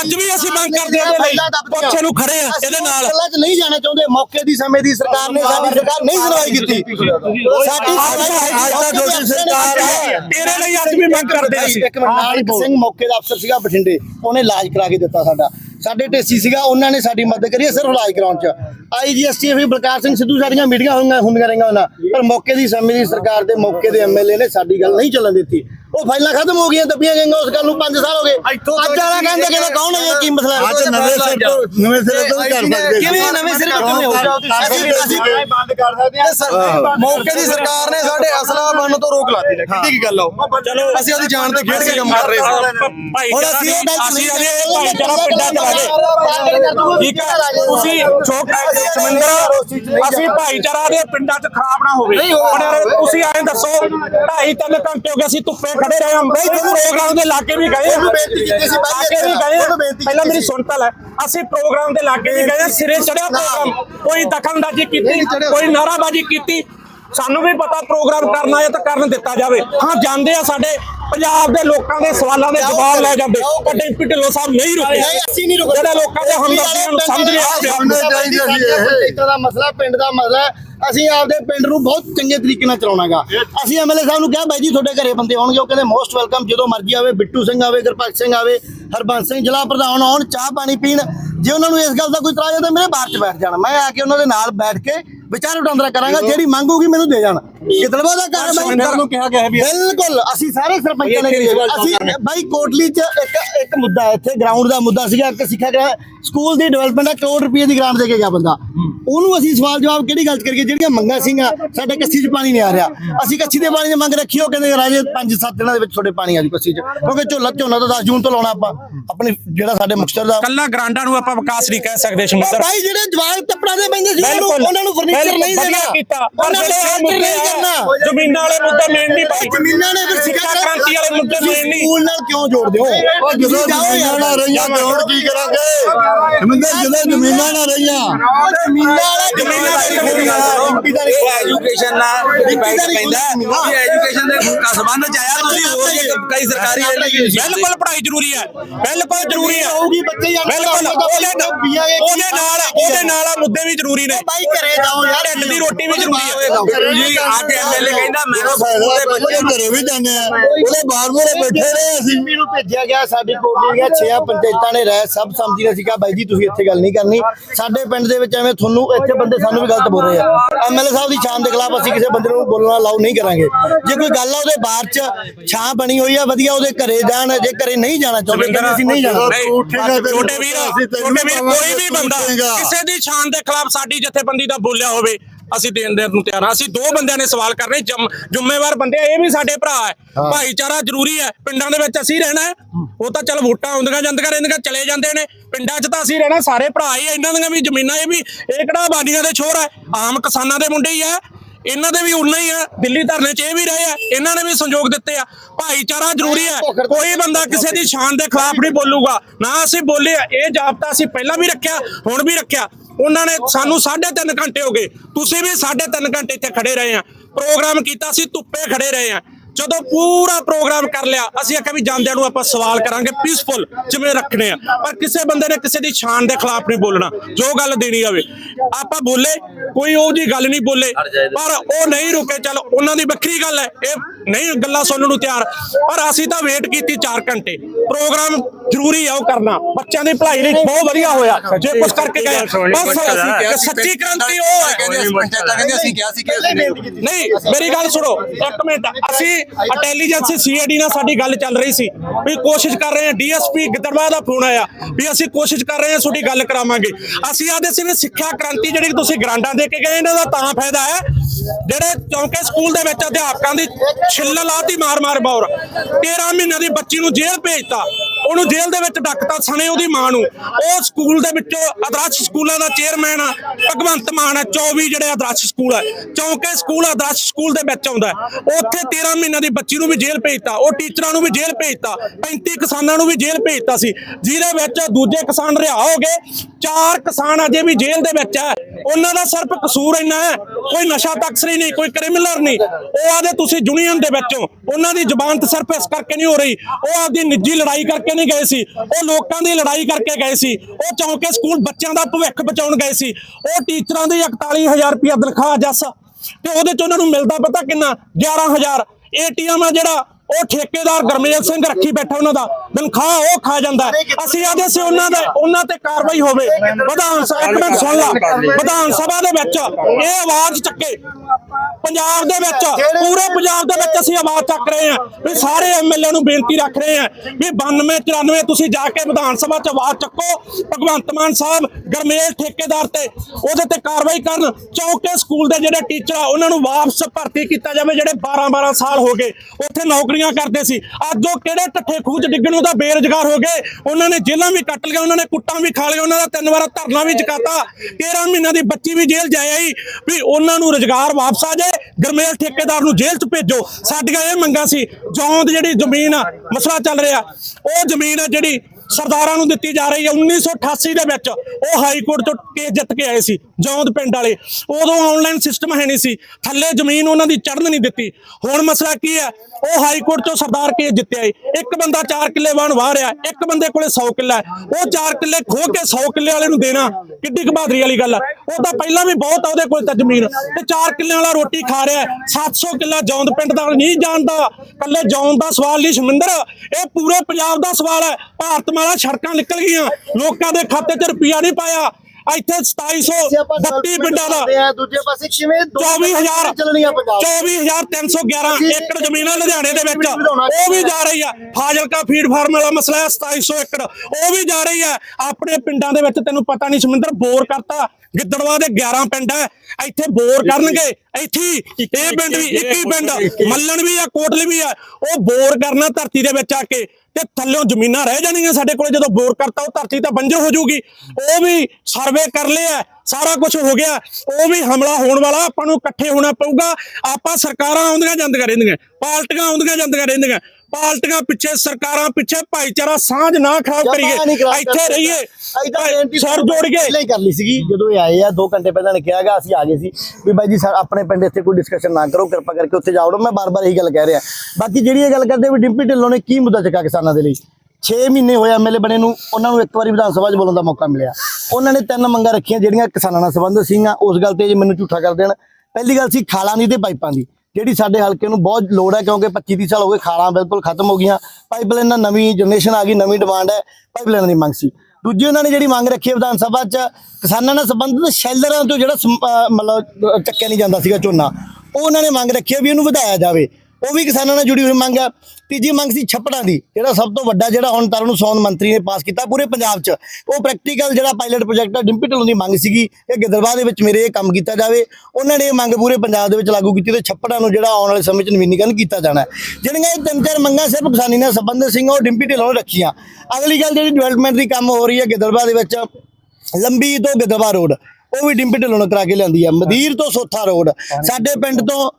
ਅੱਜ ਵੀ ਅਸੀਂ ਮੰਗ ਕਰਦੇ ਹਾਂ ਇਹਦੇ ਲਈ ਪੁੱਛੇ ਨੂੰ ਖੜੇ ਆ ਇਹਦੇ ਨਾਲ। ਗੱਲਾਂ 'ਚ ਨਹੀਂ ਜਾਣਾ ਚਾਹੁੰਦੇ ਮੌਕੇ ਦੀ ਸਮੇਂ ਦੀ ਸਰਕਾਰ ਨੇ ਸਾਡੀ ਸਰਕਾਰ ਨਹੀਂ ਸੁਣਵਾਈ ਕੀਤੀ। ਸਾਡੀ ਅੱਜ ਸਰਕਾਰ ਹੈ ਤੇਰੇ ਲਈ ਅੱਜ ਵੀ ਮੰਗ ਕਰਦੇ ਅਸੀਂ ਇੱਕ ਮਿੰਟ ਨਾਨਕ ਸਿੰਘ ਮੌਕੇ ਦਾ ਅਫਸਰ ਸੀਗਾ ਬਠਿੰਡੇ ਉਹਨੇ ਇਲਾਜ ਕਰਾ ਕੇ ਦਿੱਤਾ ਸਾਡਾ। ਸਾਡੇ ਢੇਸੀ ਸੀਗਾ ਉਹਨਾਂ ਨੇ ਸਾਡੀ ਮਦਦ ਕਰੀ ਸਿਰਫ ਇਲਾਜ ਕਰਾਉਣ ਚ। ਆਈਜੀਐਸਟੀ ਵੀ ਬਲਕਾਰ ਸਿੰਘ ਸਿੱਧੂ ਸਾਡੀਆਂ ਮੀਟਿੰਗਾਂ ਹੋਈਆਂ ਹੁੰਦੀਆਂ ਰਹੀਆਂ ਉਹਨਾਂ। ਪਰ ਮੌਕੇ ਦੀ ਸਮੇਂ ਦੀ ਸਰਕਾਰ ਦੇ ਮੌਕੇ ਦੇ ਐਮਐਲਏ ਨੇ ਸਾਡੀ ਗੱਲ ਨਹੀਂ ਚੱਲਣ ਦਿੱਤੀ। ਉਹ ਫਾਈਲਾਂ ਖਤਮ ਹੋ ਗਈਆਂ ਦੱਬੀਆਂ ਗਈਆਂ ਉਸ ਗੱਲ ਨੂੰ 5 ਸਾਲ ਹੋ ਗਏ। ਅੱਜ ਵਾਲਾ ਕਹਿੰਦੇ ਕਿ ਕੌਣ ਹੈ ਇਹ ਕੀ ਮਸਲਾ ਹੈ? ਅੱਜ ਨਵੇਂ ਸਿਰ ਤੋਂ ਨਵੇਂ ਸਿਰੇ ਤੋਂ ਕਰ ਸਕਦੇ ਕਿਵੇਂ ਨਵੇਂ ਸਿਰੇ ਤੋਂ ਕਿਵੇਂ ਹੋਊਗਾ ਅਸੀਂ ਅਸੀਂ ਬੰਦ ਕਰ ਸਕਦੇ ਆ ਮੌਕੇ ਦੀ ਸਰਕਾਰ ਨੇ ਸਾਡੇ ਅਸਲਾ ਬਣਨ ਤੋਂ ਰੋਕ ਲਾਤੀ। ਹੈ। ਕਿੱਡੀ ਕੀ ਗੱਲ ਆ? ਚਲੋ ਅਸੀਂ ਉਹਦੀ ਜਾਨ ਤੇ ਖੇਡ ਕੇ ਕੰਮ ਕਰ ਰਹੇ ਸੀ। ਭਾਈ ਹੁਣ ਅਸੀਂ ਇਹ ਗੱਲ ਅਸੀਂ ਅਜੇ ਇਹ ਭਾਈਚਾਰਾ ਪਿੰਡਾਂ ਚ ਲਾਗੇ ਠੀਕ ਹੈ। ਤੁਸੀਂ ਛੋਟਾ ਸਮਿੰਦਰ ਅਸੀਂ ਭਾਈਚਾਰਾ ਦੇ ਪਿੰਡਾਂ ਚ ਖਰਾਬ ਨਾ ਹੋਵੇ। ਹੁਣ ਯਾਰ ਤੁਸੀਂ ਐਂ ਦੱਸੋ ਢਾਈ ਤਿੰਨ ਘੰਟੇ ਹੋ ਗਏ ਅਸੀਂ ਧੁੱਪੇ ਖੜੇ ਰਹੇ ਹਾਂ। ਬਈ ਪ੍ਰੋਗਰਾਮ ਦੇ ਲਾਗੇ ਵੀ ਗਏ ਉਹਨੂੰ ਬੇਨਤੀ ਕੀਤੀ ਸੀ, ਬਾਅਦ ਲਾਗੇ ਵੀ ਗਏ ਬੇਨਤੀ ਪਹਿਲਾਂ ਮੇਰੀ ਸੀ। ਸੁਣ ਤਾਂ ਲੈ। ਅਸੀਂ ਪ੍ਰੋਗਰਾਮ ਦੇ ਲਾਗੇ ਵੀ ਗਏ ਸਿਰੇ ਚੜਿਆ ਪ੍ਰੋਗਰਾਮ ਕੋਈ ਦਖਲਅੰਦਾਜ਼ੀ ਕੀਤੀ ਕੋਈ ਨਾਰਾਬਾਜ਼ੀ ਕੀਤੀ। ਸਾਨੂੰ ਵੀ ਪਤਾ ਪ੍ਰੋਗਰਾਮ ਕਰਨਾ ਹੈ ਤਾਂ ਕਰਨ ਦਿੱਤਾ ਜਾਵੇ। ਹਾਂ ਜਾਂਦੇ ਆ ਸਾਡੇ ਪੰਜਾਬ ਦੇ ਲੋਕਾਂ ਦੇ ਸਵਾਲਾਂ ਦੇ ਜਵਾਬ ਲੈ ਜਾਂਦੇ। ਪਰ ਡਿੰਪੀ ਢਿੱਲੋਂ ਸਾਹਿਬ ਨਹੀਂ ਰੁਕੇ। ਨਹੀਂ ਅਸੀਂ ਨਹੀਂ ਰੁਕਦੇ ਜਿਹੜੇ ਲੋਕਾਂ ਦੇ ਹਮਦਰਦੀਆਂ ਨੂੰ ਸਮਝ ਰਿਹਾ। ਪੰਚਾਇਤਾਂ ਦਾ ਮਸਲਾ ਪਿੰਡ ਦਾ ਮਸਲਾ ਹੈ। ਅਸੀਂ ਆਪਦੇ ਪਿੰਡ ਨੂੰ ਬਹੁਤ ਚੰਗੇ ਤਰੀਕੇ ਨਾਲ ਚਲਾਉਣਾਗਾ। ਅਸੀਂ ਐਮਐਲਏ ਸਾਹਿਬ ਨੂੰ ਕਿਹਾ ਬਾਈ ਜੀ ਤੁਹਾਡੇ ਘਰੇ ਬੰਦੇ ਆਉਣਗੇ। ਉਹ ਕਹਿੰਦੇ ਮੋਸਟ ਵੈਲਕਮ ਜਦੋਂ ਮਰਜ਼ੀ ਆਵੇ ਬਿੱਟੂ ਸਿੰਘ ਆਵੇ ਗੁਰਪ੍ਰੀਤ ਸਿੰਘ ਆਵੇ ਹਰਬੰਸ ਸਿੰਘ ਜ਼ਿਲ੍ਹਾ ਪ੍ਰਧਾਨ ਆਉਣ ਚਾਹ ਪਾਣੀ ਪੀਣ। ਜੇ ਉਹਨਾਂ ਨੂੰ ਇਸ ਗੱਲ ਦਾ ਕੋਈ ਇਤਰਾਜ਼ ਹੈ ਤਾਂ ਮੇਰੇ ਬਾਹਰ 'ਚ ਬੈਠ ਜਾਣਾ। ਮੈਂ ਆ ਕੇ ਉਹਨਾਂ ਦੇ ਨਾਲ ਬੈਠ ਕੇ ਵਿਚਾਰ ਵਟਾਂਦਰਾ ਕਰਾਂਗਾ ਜਿਹੜੀ ਮੰਗ ਹੋਊਗੀ ਮੈਨੂੰ ਦੇ ਜਾਣ। ਕਿਤਲਵਾ ਦਾ ਕਰ ਸੁਖਵਿੰਦਰ ਨੂੰ ਕਿਹਾ ਗਿਆ ਵੀ ਬਿਲਕੁਲ ਅਸੀਂ ਸਾਰੇ ਸਰਪੰਚਾਂ ਨੇ ਅਸੀਂ ਬਾਈ ਕੋਟਲੀ ਚ ਇੱਕ ਇੱਕ ਮੁੱਦਾ ਇੱਥੇ ਗਰਾਊਂਡ ਦਾ ਮੁੱਦਾ ਸੀਗਾ ਕਿ ਸਿੱਖਿਆ ਗ੍ਰਾ ਸਕੂਲ ਦੀ ਡਿਵੈਲਪਮੈਂਟ ਹੈ ਕਰੋੜ ਰੁਪਏ ਦੀ ਗ੍ਰਾਂਟ ਦੇ ਕੇ ਗਿਆ ਬੰਦਾ। ਉਹਨੂੰ ਅਸੀਂ ਸਵਾਲ ਜਵਾਬ ਕਿਹੜੀ ਗੱਲ 'ਚ ਕਰੀਏ? ਜਿਹੜੀਆਂ ਮੰਗਾਂ ਸੀਗੀਆਂ ਸਾਡੇ ਕੱਸੀ 'ਚ ਪਾਣੀ ਨਹੀਂ ਆ ਰਿਹਾ। ਅਸੀਂ ਕੱਸੀ ਦੇ ਪਾਣੀ ਦੀ ਮੰਗ ਰੱਖੀ ਉਹ ਕਹਿੰਦੇ ਰਾਜੇ 5-7 ਦਿਨਾਂ ਦੇ ਵਿੱਚ ਤੁਹਾਡੇ ਪਾਣੀ ਆ ਜੂ ਕੱਸੀ 'ਚ। ਕਿਉਂਕਿ ਝੋਲਾ ਝੋਨਾ ਤਾਂ 10 ਜੂਨ ਤੋਂ ਲਾਉਣਾ ਆਪਾਂ। ਆਪਣੇ ਜਿਹੜਾ ਸਾਡੇ ਮੁਕਤਸਰ ਦਾ ਕੱਲਾ ਗ੍ਰਾਂਡਾਂ ਨੂੰ ਆਪਾਂ ਵਿਕਾਸ ਨਹੀਂ ਕਹਿ ਸਕਦੇ ਸ਼ਮਿੰਦਰ ਭਾਈ ਜਿਹੜੇ ਜਵਾਨ ਟੱਪੜਾ ਦੇ ਬੰਦੇ ਸੀ ਉਹਨਾਂ ਨੂੰ ਫਰਨੀਚਰ ਨਹੀਂ ਦੇਣਾ। ਕੀਤਾ। ਪਰ ਉਹਨਾਂ ਜਿਹੜੇ ਨੇ ਇਹ ਮੁੱਦੇ ਨਹੀਂ ਕਰਨਾ। ਆ ਜ਼ਮੀਨਾਂ ਵਾਲੇ ਮੁੱਦੇ ਮੇਨ ਨਹੀਂ ਭਾਈ। ਜ਼ਮੀਨਾਂ ਨੇ ਫਿਰ ਸਿੱਖਿਆ ਕ੍ਰਾਂਤੀ ਵਾਲੇ ਮੁੱਦੇ ਮੇਨ ਨਹੀਂ। ਸਕੂਲ ਨਾਲ ਕਿਉਂ ਜੋੜਦੇ ਹੋ? ਉਹ ਜਦੋਂ ਜ਼ਮੀਨਾਂ ਨਾ ਰਹੀਆਂ ਹੁਣ ਕੀ ਕਰਾਂਗੇ? ਹਮਿੰਦਰ ਜਦੋਂ ਜ਼ਮੀਨਾਂ ਨਾ ਰਹੀਆਂ। ਜ਼ਮੀਨਾਂ ਵਾਲਾ ਜ਼ਮੀਨਾਂ ਵਾਲੀ ਜ਼ਮੀਨਾਂ ਇਹ ਐਜੂਕੇਸ਼ਨ ਨਾਲ ਡਿਪੈਂਡ ਪੈਂਦਾ ਕਿ ਐਜੂਕੇਸ਼ਨ ਦੇ ਸੰਬੰਧ ਚ ਆਇਆ ਤੁਸੀਂ ਹੋਰ ਵੀ ਕਈ ਸਰਕਾਰੀ ਬਿਲਕੁਲ ਪੜ੍ਹਾਈ ਜ਼ਰੂਰੀ ਹੈ। ਬਿਲਕੁਲ ਜ਼ਰੂਰੀ ਹੈ। ਹੋਊਗੀ ਬੱਚੇ ਯਾਰ ਬਿਲਕੁਲ। ਉਹਦੇ ਉਹਦੇ ਨਾਲ ਉਹਦੇ ਨਾਲ ਆ ਮੁੱਦੇ ਵੀ ਜ਼ਰੂਰੀ ਨੇ। ਬਾਈ ਘਰੇ ਜਾਓ ਯਾਰ। ਢਿੱਡ ਦੀ ਰੋਟੀ ਵੀ ਜ਼ਰੂਰੀ ਹੈ। ਗੁਰੂ ਜੀ ਅੱਜ ਐਮਐਲਏ ਕਹਿੰਦਾ ਮੈਂ ਤਾਂ ਫਾਇਦਾ ਸਕੂਲ ਦੇ ਬੱਚੇ ਬੱਚੇ ਘਰੇ ਵੀ ਜਾਂਦੇ ਆ। ਉਹਦੇ ਬਾਹਰ ਮੂਹਰੇ ਬੈਠੇ ਰਹੇ ਅਸੀਂ। ਸਿੰਮੀ ਨੂੰ ਭੇਜਿਆ ਗਿਆ ਸਾਡੀ ਛੇ ਪੰਚਾਇਤਾਂ ਨੇ ਰਹਿ ਸਭ ਸਮਝੀ ਨੇ ਸੀਗਾ ਬਾਈ ਜੀ ਤੁਸੀਂ ਇੱਥੇ ਗੱਲ ਨਹੀਂ ਕਰਨੀ। ਸਾਡੇ ਪਿੰਡ ਦੇ ਵਿੱਚ ਐਵੇਂ ਤੁਹਾਨੂੰ ਇੱਥੇ ਬੰਦੇ ਸਾਨੂੰ ਵੀ ਗਲਤ ਬੋਲ ਰਹੇ ਆ। ਐਮਐਲਏ ਸਾਹਿਬ ਦੀ ਸ਼ਾਨ ਦੇ ਖਿਲਾਫ ਅਸੀਂ ਕਿਸੇ ਬੰਦੇ ਨੂੰ ਬੋਲਣਾ ਅਲਾਉ ਨਹੀਂ ਕਰਾਂਗੇ। ਜੇ ਕੋਈ ਗੱਲ ਆ ਉਹਦੇ ਬਾਹਰ ਚ ਛਾਂ ਬਣੀ ਹੋਈ ਆ ਵਧੀਆ ਉਹਦੇ ਘਰੇ ਜਾਣ ਜੇ ਘਰੇ ਨਹੀਂ ਜਾਣਾ ਚਾਹੁੰਦੇ ਕਹਿੰਦੇ ਅਸੀਂ ਨਹੀਂ ਜਾਣਾ। ਛੋਟੇ ਵੀਰ ਛੋਟੇ ਕੋਈ ਵੀ ਬੰਦਾ। ਕਿਸੇ ਦੀ ਸ਼ਾਨ ਦੇ ਖਿਲਾਫ ਸਾਡੀ ਜਥੇਬੰਦੀ ਦਾ ਬੋਲਿਆ ਹੋਵੇ ਅਸੀਂ ਦੇਣ ਦੇਣ ਨੂੰ ਤਿਆਰ ਹਾਂ। ਅਸੀਂ ਦੋ ਬੰਦਿਆਂ ਨੇ ਸਵਾਲ ਕਰਨੇ ਜਮ- ਜ਼ਿੰਮੇਵਾਰ ਬੰਦੇ ਇਹ ਵੀ ਸਾਡੇ ਭਰਾ ਹੈ। ਭਾਈਚਾਰਾ ਜ਼ਰੂਰੀ ਹੈ। ਪਿੰਡਾਂ ਦੇ ਵਿੱਚ ਅਸੀਂ ਰਹਿਣਾ ਹੈ। ਉਹ ਤਾਂ ਚਲ ਵੋਟਾਂ ਆਉਂਦੀਆਂ ਜਾਂਦੀਆਂ ਰਹਿੰਦੀਆਂ ਚਲੇ ਜਾਂਦੇ ਨੇ। ਪਿੰਡਾਂ 'ਚ ਤਾਂ ਅਸੀਂ ਰਹਿਣਾ ਸਾਰੇ ਭਰਾ ਹੀ ਇਹਨਾਂ ਦੀਆਂ ਵੀ ਜ਼ਮੀਨਾਂ ਇਹ ਵੀ ਇਹ ਕਿਹੜਾ ਆਬਾਦੀਆਂ ਦੇ ਛੋਰ ਹੈ? ਆਮ ਕਿਸਾਨਾਂ ਦੇ ਮੁੰਡੇ ਹੀ ਆ। ਇਹਨਾਂ ਦੇ ਵੀ ਉਨਾ ਹੀ ਆ। ਦਿੱਲੀ ਧਰਨੇ 'ਚ ਇਹ ਵੀ ਰਹੇ ਆ। ਇਹਨਾਂ ਨੇ ਵੀ ਸੰਯੋਗ ਦਿੱਤੇ ਆ। ਭਾਈਚਾਰਾ ਜ਼ਰੂਰੀ ਹੈ। ਕੋਈ ਬੰਦਾ ਕਿਸੇ ਦੀ ਸ਼ਾਨ ਦੇ ਖਿਲਾਫ ਨਹੀਂ ਬੋਲੂਗਾ। ਨਾ ਅਸੀਂ ਬੋਲੇ। ਇਹ ਜਾਬਤਾ ਅਸੀਂ ਪਹਿਲਾਂ ਵੀ ਰੱਖਿਆ ਹੁਣ ਵੀ ਰੱਖਿਆ। ਉਹਨਾਂ ਨੇ ਸਾਨੂੰ 3.5 ਘੰਟੇ ਹੋ ਗਏ। ਤੁਸੀਂ ਵੀ 3.5 ਘੰਟੇ ਇੱਥੇ ਖੜੇ ਰਹੇ ਆ। ਪ੍ਰੋਗਰਾਮ ਕੀਤਾ ਸੀ, ਧੁੱਪੇ ਖੜੇ ਰਹੇ ਆ। ਜਦੋਂ ਪੂਰਾ ਪ੍ਰੋਗਰਾਮ ਕਰ ਲਿਆ ਅਸੀਂ ਆਖਿਆ ਵੀ ਜਾਂਦਿਆਂ ਨੂੰ ਆਪਾਂ ਸਵਾਲ ਕਰਾਂਗੇ ਪੀਸਫੁਲ ਜਿਵੇਂ ਰੱਖਣੇ ਆ। ਪਰ ਕਿਸੇ ਬੰਦੇ ਨੇ ਕਿਸੇ ਦੀ ਸ਼ਾਨ ਦੇ ਖਿਲਾਫ ਨਹੀਂ ਬੋਲਣਾ ਜੋ ਗੱਲ ਦੇਣੀ ਆਵੇ ਆਪਾਂ ਬੋਲੇ ਕੋਈ ਉਹ ਜੀ ਗੱਲ ਨਹੀਂ ਬੋਲੇ ਪਰ ਉਹ ਨਹੀਂ ਰੁਕੇ ਚਲ ਉਹਨਾਂ ਦੀ ਵੱਖਰੀ ਗੱਲ ਹੈ ਇਹ ਨਹੀਂ ਗੱਲਾਂ ਸੁਣਨ ਨੂੰ ਤਿਆਰ। ਪਰ ਅਸੀਂ ਤਾਂ ਵੇਟ ਕੀਤੀ 4 ਘੰਟੇ। ਪ੍ਰੋਗਰਾਮ ਜ਼ਰੂਰੀ ਆ ਉਹ ਕਰਨਾ। ਬੱਚਿਆਂ ਦੀ ਭਲਾਈ ਲਈ ਬਹੁਤ ਵਧੀਆ ਹੋਇਆ। ਜੇ ਕੁਝ ਕਰਕੇ ਗਏ ਬਸ ਸੱਚੀ ਕ੍ਰਾਂਤੀ ਉਹ ਹੈ। ਕਹਿੰਦੇ ਅਸੀਂ ਕਿਹਾ ਸੀ ਕਿ ਨਹੀਂ ਮੇਰੀ ਗੱਲ ਸੁਣੋ ਇੱਕ ਮਿੰਟ। ਅਸੀਂ ਇੰਟੈਲੀਜੈਂਸ ਸੀਆਈਡੀ ਨਾਲ ਸਾਡੀ ਗੱਲ ਚੱਲ ਰਹੀ ਸੀ ਵੀ ਕੋਸ਼ਿਸ਼ ਕਰ ਰਹੇ ਹਾਂ, ਡੀਐਸਪੀ ਗਿੱਦੜਵਾ ਦਾ ਫੋਨ ਆਇਆ ਵੀ ਅਸੀਂ ਕੋਸ਼ਿਸ਼ ਕਰ ਰਹੇ ਹਾਂ ਤੁਹਾਡੀ ਗੱਲ ਕਰਾਵਾਂਗੇ। ਅਸੀਂ ਆਦੇ ਸੀ ਵੀ ਸਿੱਖਿਆ ਕ੍ਰਾਂਤੀ ਜਿਹੜੀ ਤੁਸੀਂ ਗ੍ਰਾਂਟਾਂ ਦੇ ਕੇ ਗਏ ਇਹਨਾਂ ਦਾ ਤਾਂ ਫਾਇਦਾ ਹੈ। ਜਿਹੜੇ ਚੌਂਕੇ ਸਕੂਲ ਦੇ ਵਿੱਚ ਅਧਿਆਪਕਾਂ ਦੀ ਛਿੱਲ ਲਾਤੀ ਮਾਰ ਮਾਰ ਬੌਰ 13 ਮਹੀਨਿਆਂ ਦੀ ਬੱਚੀ ਨੂੰ ਜੇਲ੍ਹ ਭੇਜਤਾ। ਉਹਨੂੰ ਜੇਲ੍ਹ ਦੇ ਵਿੱਚ ਡੱਕਤਾ ਸਣੇ ਉਹਦੀ ਮਾਂ ਨੂੰ। ਉਹ ਸਕੂਲ ਦੇ ਵਿੱਚੋਂ ਆਦਰਸ਼ ਸਕੂਲਾਂ ਦਾ ਚੇਅਰਮੈਨ ਆ, ਭਗਵੰਤ ਮਾਨ ਹੈ 24 ਜਿਹੜੇ ਆਦਰਸ਼ ਸਕੂਲ ਹੈ ਚੌਂਕੇ ਸਕੂਲ ਆਦਰਸ਼ ਸਕੂਲ ਦੇ ਵਿੱਚ ਆਉਂਦਾ ਉੱਥੇ 13 ਮਹੀਨਿਆਂ ਦੀ ਬੱਚੀ ਨੂੰ ਵੀ ਜੇਲ੍ਹ ਭੇਜਤਾ, ਉਹ ਟੀਚਰਾਂ ਨੂੰ ਵੀ ਜੇਲ੍ਹ ਭੇਜਤਾ 35 ਕਿਸਾਨਾਂ ਨੂੰ ਵੀ ਜੇਲ੍ਹ ਭੇਜਤਾ ਸੀ। ਜਿਹਦੇ ਵਿੱਚ ਦੂਜੇ ਕਿਸਾਨ ਰਿਹਾ ਹੋ ਗਏ, ਚਾਰ ਕਿਸਾਨ ਅਜੇ ਵੀ ਜੇਲ੍ਹ ਦੇ ਵਿੱਚ ਹੈ। ਉਹਨਾਂ ਦਾ ਸਿਰਫ ਕਸੂਰ ਇੰਨਾ ਹੈ, ਕੋਈ ਨਸ਼ਾ ਤਕਸਰੀ ਨਹੀਂ, ਕੋਈ ਕ੍ਰਿਮੀਨਲ ਨਹੀਂ। ਉਹ ਆਦੇ ਤੁਸੀਂ ਯੂਨੀਅਨ ਦੇ ਵਿੱਚੋਂ, ਉਹਨਾਂ ਦੀ ਜ਼ਬਾਨਤ ਸਿਰਫ ਇਸ ਕਰਕੇ ਨਹੀਂ ਹੋ ਰਹੀ। ਉਹ ਆਪਦੀ ਨਿੱਜੀ ਲੜਾਈ ਕਰਕੇ ਨਹੀਂ ਗਏ ਸੀ। ਉਹ ਲੋਕਾਂ ਦੀ ਲੜਾਈ ਕਰਕੇ ਗਏ ਸੀ। ਉਹ ਚੌਂਕੇ ਸਕੂਲ ਬੱਚਿਆਂ ਦਾ ਭਵਿੱਖ ਬਚਾਉਣ ਗਏ ਸੀ। ਉਹ ਟੀਚਰਾਂ ਦੀ 41000 ਰੁਪਇਆ ਤਨਖਾਹ ਜੱਸ। ਤੇ ਉਹਦੇ ਚ ਉਹਨਾਂ ਨੂੰ ਮਿਲਦਾ ਪਤਾ ਕਿੰਨਾ? 11000 ਏਟੀਐਮ ਆ ਜਿਹੜਾ ਉਹ ਠੇਕੇਦਾਰ ਗਰਮੇਲ ਸਿੰਘ ਰੱਖੀ ਬੈਠਾ ਉਹਨਾਂ ਦਾ, ਤਨਖਾਹ ਉਹ ਖਾ ਜਾਂਦਾ ਅਸੀਂ ਆਦੇ ਸੀ ਉਹਨਾਂ ਦਾ, ਉਹਨਾਂ ਤੇ ਕਾਰਵਾਈ ਹੋਵੇ। ਵਿਧਾਨ ਸਭਾ, ਇੱਕ ਮਿੰਟ ਸੁਣ ਲਾ। ਵਿਧਾਨ ਸਭਾ ਦੇ ਵਿੱਚ ਇਹ ਆਵਾਜ਼ ਚੱਕੇ। ਪੰਜਾਬ ਦੇ ਵਿੱਚ, ਪੂਰੇ ਪੰਜਾਬ ਦੇ ਵਿੱਚ ਅਸੀਂ ਆਵਾਜ਼ ਚੱਕ ਰਹੇ ਹਾਂ ਵੀ ਸਾਰੇ ਐਮਐਲਏ ਨੂੰ ਬੇਨਤੀ ਰੱਖ ਰਹੇ ਹਾਂ ਵੀ 92 94 ਤੁਸੀਂ ਜਾ ਕੇ ਵਿਧਾਨ ਸਭਾ 'ਚ ਆਵਾਜ਼ ਚੱਕੋ। ਭਗਵੰਤ ਮਾਨ ਸਾਹਿਬ ਗਰਮੇਲ ਠੇਕੇਦਾਰ ਤੇ, ਉਹਦੇ ਤੇ ਕਾਰਵਾਈ ਕਰਨ, ਚੌਕੇ ਸਕੂਲ ਦੇ ਜਿਹੜੇ ਟੀਚਰ ਆ, ਉਹਨਾਂ ਨੂੰ ਵਾਪਸ ਭਰਤੀ ਕੀਤਾ ਜਾਵੇ, ਜਿਹੜੇ 12 12 ਸਾਲ ਹੋ ਗਏ। ਉੱਥੇ ਨੌਕਰੀ ਨੌਕਰੀਆਂ ਕਰਦੇ ਸੀ। ਅੱਜ ਉਹ ਕਿਹੜੇ ਟੱਠੇ ਖੂਹ ਡਿੱਗਣ ਨੂੰ ਬੇਰੁਜ਼ਗਾਰ ਹੋ ਗਏ। ਉਹਨਾਂ ਨੇ ਜੇਲ੍ਹਾਂ ਵੀ ਕੱਟ ਲਈਆਂ, ਉਹਨਾਂ ਨੇ ਕੁੱਟਾਂ ਵੀ ਖਾ ਲਿਆ ਉਹਨਾਂ ਦਾ ਤਿੰਨ ਵਾਰ ਧਰਨਾ ਵੀ ਚੁਕਾਤਾ। 13 ਮਹੀਨਿਆਂ ਦੀ ਬੱਚੀ ਵੀ ਜੇਲ੍ਹ ਜਾਇਆ ਆਈ ਵੀ ਉਹਨਾਂ ਨੂੰ ਰੁਜ਼ਗਾਰ ਵਾਪਸ ਆ ਜਾਏ। ਗਰਮੇਲ ਠੇਕੇਦਾਰ ਨੂੰ ਜੇਲ੍ਹ 'ਚ ਭੇਜੋ। ਸਾਡੀਆਂ ਇਹ ਮੰਗਾਂ ਸੀ, ਜੌਂਦ ਜਿਹੜੀ ਜ਼ਮੀਨ ਆ, ਮਸਲਾ ਚੱਲ ਰਿਹਾ। ਉਹ ਜ਼ਮੀਨ ਆ ਜਿਹੜੀ ਸਰਦਾਰਾਂ ਨੂੰ ਦਿੱਤੀ ਜਾ ਰਹੀ ਹੈ 1988 ਦੇ ਵਿੱਚ। ਉਹ ਹਾਈ ਕੋਰਟ ਤੋਂ ਕੇਸ ਜਿੱਤ ਕੇ ਆਏ ਸੀ, ਜੌਂਦ ਪਿੰਡ ਵਾਲੇ। ਉਦੋਂ ਆਨਲਾਈਨ ਸਿਸਟਮ ਹੈ ਨਹੀਂ ਸੀ। ਥੱਲੇ ਜ਼ਮੀਨ ਉਹਨਾਂ ਦੀ ਚੜਨ ਨਹੀਂ ਦਿੱਤੀ। ਹੁਣ ਮਸਲਾ ਕੀ ਹੈ? ਉਹ ਹਾਈ ਕੋਰਟ ਤੋਂ ਸਰਦਾਰ ਕੇਸ ਜਿੱਤਿਆ ਏ। ਇੱਕ ਬੰਦਾ 4 ਕਿੱਲੇ ਵਾਣ ਵਾਹ ਰਿਹਾ ਇੱਕ ਬੰਦੇ ਕੋਲੇ 100 ਕਿੱਲਾ ਉਹ 4 ਕਿੱਲੇ ਖੋ ਕੇ 100 ਕਿੱਲੇ ਵਾਲੇ ਨੂੰ ਦੇਣਾ ਕਿੱਡੀ ਕੁ ਵਾਲੀ ਗੱਲ ਹੈ। ਉਹ ਤਾਂ ਪਹਿਲਾਂ ਵੀ ਬਹੁਤ ਆ ਉਹਦੇ ਕੋਲ ਤਾਂ ਜ਼ਮੀਨ। ਤੇ 4 ਕਿੱਲਿਆਂ ਵਾਲਾ ਰੋਟੀ ਖਾ ਰਿਹਾ ਹੈ। 700 ਕਿੱਲਾ ਜੌਂਦ ਪਿੰਡ ਦਾ ਨਹੀਂ ਜਾਣਦਾ। ਕੱਲੇ ਜੌਂਦ ਦਾ ਸਵਾਲ ਨਹੀਂ ਸ਼ਮਿੰਦਰ ਇਹ ਪੂਰੇ ਪੰਜਾਬ ਦਾ ਸਵਾਲ ਹੈ। ਭਾਰਤ ਮਾਲਾ ਸੜਕਾਂ ਨਿਕਲ ਗਈਆਂ। ਲੋਕਾਂ ਦੇ ਖਾਤੇ 'ਚ ਰੁਪਿਆ ਨਹੀਂ ਪਾਇਆ। ਇੱਥੇ 2732 ਪਿੰਡਾਂ ਦਾ ਆ ਦੂਜੇ ਪਾਸੇ ਕਿਵੇਂ ਦੋ 24000 ਚੱਲਣੀਆਂ ਪੰਜਾਬ। 24311 ਏਕੜ ਜ਼ਮੀਨ ਆ ਲੁਧਿਆਣੇ ਦੇ ਵਿੱਚ। ਉਹ ਵੀ ਜਾ ਰਹੀ ਆ। ਫਾਜ਼ਿਲਕਾ ਫੀਡ ਫਾਰਮ ਵਾਲਾ ਮਸਲਾ ਹੈ 2700 ਏਕੜ। ਉਹ ਵੀ ਜਾ ਰਹੀ ਹੈ ਆਪਣੇ ਪਿੰਡਾਂ ਦੇ ਵਿੱਚ ਤੈਨੂੰ ਪਤਾ ਨਹੀਂ ਸਮਿੰਦਰ ਬੋਰ ਕਰਤਾ। ਗਿੱਦੜਵਾ ਦੇ 11 ਪਿੰਡ ਹੈ। ਇੱਥੇ ਬੋਰ ਕਰਨਗੇ। ਇੱਥੇ ਇਹ ਪਿੰਡ ਵੀ ਇੱਕ ਹੀ ਪਿੰਡ। ਮੱਲਣ ਵੀ ਆ ਕੋਟਲੀ ਵੀ ਆ। ਉਹ ਬੋਰ ਕਰਨਾ ਧਰਤੀ ਦੇ ਵਿੱਚ ਆ ਕੇ। ਤੇ ਥੱਲਿਓਂ ਜ਼ਮੀਨਾਂ ਰਹਿ ਜਾਣਗੀਆਂ ਸਾਡੇ ਕੋਲੇ, ਜਦੋਂ ਬੋਰ ਕਰਤਾ ਉਹ ਧਰਤੀ ਤਾਂ ਬੰਜਰ ਹੋ ਜਾਊਗੀ। ਉਹ ਵੀ ਸਰਵੇ ਕਰ ਲਿਆ, ਸਾਰਾ ਕੁਝ ਹੋ ਗਿਆ। ਉਹ ਵੀ ਹਮਲਾ ਹੋਣ ਵਾਲਾ, ਆਪਾਂ ਨੂੰ ਇਕੱਠੇ ਹੋਣਾ ਪਊਗਾ। ਆਪਾਂ ਸਰਕਾਰਾਂ ਆਉਂਦੀਆਂ ਜਾਂਦੀਆਂ ਰਹਿੰਦੀਆਂ, ਪਾਰਟੀਆਂ ਆਉਂਦੀਆਂ ਜਾਂਦੀਆਂ ਰਹਿੰਦੀਆਂ। ਪਾਰਟੀਆਂ ਪਿੱਛੇ ਸਰਕਾਰਾਂ ਪਿੱਛੇ ਭਾਈਚਾਰਾ ਸਾਂਝ ਨਾ ਖਰਾਬ ਕਰੀਏ। ਇੱਥੇ। ਰਹੀਏ। ਸਰ ਜੋੜ ਕੇ ਪਹਿਲਾਂ ਹੀ ਕਰ ਲਈ ਸੀਗੀ ਜਦੋਂ ਇਹ ਆਏ ਆ 2 ਘੰਟੇ ਪਹਿਲਾਂ ਨੇ ਕਿਹਾਗਾ ਅਸੀਂ ਆ ਗਏ ਸੀ। ਵੀ ਬਾਈ ਜੀ ਸਾ- ਆਪਣੇ ਪਿੰਡ ਇੱਥੇ ਕੋਈ ਡਿਸਕਸ਼ਨ ਨਾ ਕਰੋ ਕਿਰਪਾ ਕਰਕੇ ਉੱਥੇ ਜਾਓ। ਮੈਂ ਬਾਰ-ਬਾਰ ਇਹੀ ਗੱਲ ਕਹਿ ਰਿਹਾ। ਬਾਕੀ ਜਿਹੜੀ ਇਹ ਗੱਲ ਕਰਦੇ ਵੀ ਡਿੰਪੀ ਢਿੱਲੋਂ ਨੇ ਕੀ ਮੁੱਦਾ ਚੱਕਾ ਕਿਸਾਨਾਂ ਦੇ ਲਈ? 6 ਮਹੀਨੇ ਹੋਏ ਐਮਐਲਏ ਬਣੇ ਨੂੰ ਉਹਨਾਂ ਨੂੰ ਇੱਕ ਵਾਰੀ ਵਿਧਾਨ ਸਭਾ 'ਚ ਬੋਲਣ ਦਾ ਮੌਕਾ ਮਿਲਿਆ। ਉਹਨਾਂ ਨੇ ਤਿੰਨ ਮੰਗਾਂ ਰੱਖੀਆਂ ਜਿਹੜੀਆਂ ਕਿਸਾਨਾਂ ਨਾਲ ਸੰਬੰਧਿਤ ਸੀਗੀਆਂ। ਉਸ ਗੱਲ ਤੇ ਜੇ ਮੈਨੂੰ ਝੂਠਾ ਕਰ ਦੇਣ। ਪਹਿਲੀ ਗੱਲ ਸੀ ਖਾਲਾਂ ਦੀ ਤੇ ਪਾਈਪਾਂ ਦੀ। ਜਿਹੜੀ ਸਾਡੇ ਹਲਕੇ ਨੂੰ ਬਹੁਤ ਲੋੜ ਹੈ, ਕਿਉਂਕਿ 25 30 ਸਾਲ ਹੋ ਗਏ ਖਾਲਾਂ ਬਿਲਕੁਲ ਖਤਮ ਹੋ ਗਈਆਂ। ਪਾਈਪਲਾਈਨ ਨਾਲ ਨਵੀਂ ਜਨਰੇਸ਼ਨ ਆ ਗਈ, ਨਵੀਂ ਡਿਮਾਂਡ ਹੈ ਪਾਈਪਲਾਈਨ ਦੀ ਮੰਗ ਸੀ। ਦੂਜੀ ਉਹਨਾਂ ਨੇ ਜਿਹੜੀ ਮੰਗ ਰੱਖੀ ਹੈ ਵਿਧਾਨ ਸਭਾ 'ਚ, ਕਿਸਾਨਾਂ ਨਾਲ ਸੰਬੰਧਿਤ ਸ਼ੈਲਰਾਂ ਤੋਂ ਜਿਹੜਾ ਸਮ- ਮਤਲਬ ਚੱਕਿਆ ਨਹੀਂ ਜਾਂਦਾ ਸੀਗਾ ਝੋਨਾ, ਉਹ ਉਹਨਾਂ ਨੇ ਮੰਗ ਰੱਖੀ ਹੈ ਵੀ ਇਹਨੂੰ ਵਧਾਇਆ ਜਾਵੇ। ਉਹ ਵੀ ਕਿਸਾਨਾਂ ਨਾਲ ਜੁੜੀ ਹੋਈ ਮੰਗ ਹੈ ਤੀਜੀ ਮੰਗ ਸੀ ਛੱਪੜਾਂ ਦੀ, ਜਿਹੜਾ ਸਭ ਤੋਂ ਵੱਡਾ ਜਿਹੜਾ ਹੁਣ ਤਰਨ ਨੂੰ ਸੌਨ ਮੰਤਰੀ ਨੇ ਪਾਸ ਕੀਤਾ ਪੂਰੇ ਪੰਜਾਬ 'ਚ। ਉਹ ਪ੍ਰੈਕਟੀਕਲ ਜਿਹੜਾ ਪਾਇਲਟ ਪ੍ਰੋਜੈਕਟ ਆ, ਡਿੰਪੀ ਢਿੱਲੋਂ ਦੀ ਮੰਗ ਸੀਗੀ ਇਹ ਗਿੱਦੜਵਾ ਦੇ ਵਿੱਚ ਮੇਰੇ ਇਹ ਕੰਮ ਕੀਤਾ ਜਾਵੇ। ਉਹਨਾਂ ਨੇ ਇਹ ਮੰਗ ਪੂਰੇ ਪੰਜਾਬ ਦੇ ਵਿੱਚ ਲਾਗੂ ਕੀਤੀ ਤੇ ਛੱਪੜਾਂ ਨੂੰ ਜਿਹੜਾ ਆਉਣ ਵਾਲੇ ਸਮੇਂ 'ਚ ਨਵੀਨੀਕਰਨ ਕੀਤਾ ਜਾਣਾ ਜਿਹੜੀਆਂ ਇਹ ਤਿੰਨ ਚਾਰ ਮੰਗਾਂ ਸਿਰਫ ਕਿਸਾਨੀ ਨਾਲ ਸੰਬੰਧਿਤ ਸਿੰਘ ਉਹ ਡਿੰਪੀ ਢਿੱਲੋਂ ਰੱਖੀਆਂ। ਅਗਲੀ ਗੱਲ ਜਿਹੜੀ ਡਿਵੈਲਪਮੈਂਟ ਦੀ ਕੰਮ ਹੋ ਰਹੀ ਹੈ ਗਿੱਦੜਬਾਹ ਦੇ ਵਿੱਚ, ਲੰਬੀ ਤੋਂ ਗਿੱਦੜਬਾਹ ਰੋਡ ਉਹ ਵੀ ਡਿੰਪੀ ਢਿੱਲੋਂ ਨੇ ਕਰਾ ਕੇ ਲਿਆਂਦੀ ਆ। ਮਦੀਰ ਤੋਂ ਸੋਥਾ ਰੋਡ। ਸਾਡੇ ਪਿੰਡ ਤੋਂ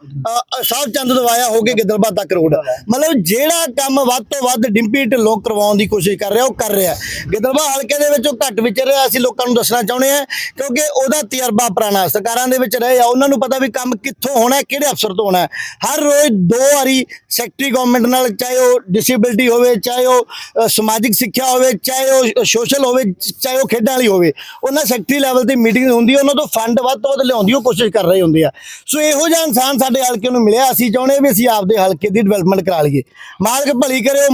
ਸਾਹਿਬ ਚੰਦ ਦਵਾਇਆ ਹੋ ਕੇ ਗਿੱਦੜਬਾਹ ਤੱਕ ਰੋਡ। ਮਤਲਬ ਜਿਹੜਾ ਕੰਮ ਵੱਧ ਤੋਂ ਵੱਧ ਡਿੰਪੀ ਢਿੱਲੋਂ ਕਰਵਾਉਣ ਦੀ ਕੋਸ਼ਿਸ਼ ਕਰ ਰਿਹਾ ਉਹ ਕਰ ਰਿਹਾ। ਗਿੱਦੜਬਾਹ ਹਲਕੇ ਦੇ ਵਿੱਚ ਉਹ ਘੱਟ ਵਿਚਰ ਰਿਹਾ ਅਸੀਂ ਲੋਕਾਂ ਨੂੰ ਦੱਸਣਾ ਚਾਹੁੰਦੇ ਆ ਕਿਉਂਕਿ ਉਹਦਾ ਤਜਰਬਾ ਪੁਰਾਣਾ ਸਰਕਾਰਾਂ ਦੇ ਵਿੱਚ ਰਹੇ ਆ ਉਹਨਾਂ ਨੂੰ ਪਤਾ ਵੀ ਕੰਮ ਕਿੱਥੋਂ ਹੋਣਾ ਹੈ, ਕਿਹੜੇ ਅਫਸਰ ਤੋਂ ਹੋਣਾ ਹੈ। ਹਰ ਰੋਜ਼ ਦੋ ਵਾਰੀ ਸੈਕਟਰੀ ਗਵਰਨਮੈਂਟ ਨਾਲ ਚਾਹੇ ਉਹ ਡਿਸੇਬਿਲਟੀ ਹੋਵੇ ਚਾਹੇ ਉਹ ਸਮਾਜਿਕ ਸਿੱਖਿਆ ਹੋਵੇ ਚਾਹੇ ਉਹ ਸੋਸ਼ਲ ਹੋਵੇ ਚਾਹੇ ਉਹ ਖੇਡਾਂ ਵਾਲੀ ਹੋਵੇ ਉਹਨਾਂ ਸੈਕਟਰੀ ਲੈਵਲ ਤੇ ਮੀਟਿੰਗ ਹੁੰਦੀ ਉਹਨਾਂ ਤੋਂ ਫੰਡ ਵੱਧ ਤੋਂ ਵੱਧ ਲਿਆਉਣ ਦੀ ਉਹ ਕੋਸ਼ਿਸ਼ ਕਰ ਰਹੇ ਹੁੰਦੇ ਆ। ਸੋ ਇਹੋ ਜਿਹਾ ਇਨਸਾਨ ਸਾਡੇ ਹਲਕੇ ਨੂੰ ਮਿਲਿਆ, ਅਸੀਂ ਚਾਹੁੰਦੇ ਵੀ ਅਸੀਂ ਆਪਦੇ ਹਲਕੇ ਦੀ ਡਿਵੈਲਪਮੈਂਟ ਕਰਾ ਲਈਏ। ਮਾਲਕ ਭਲੀ ਕਰੇ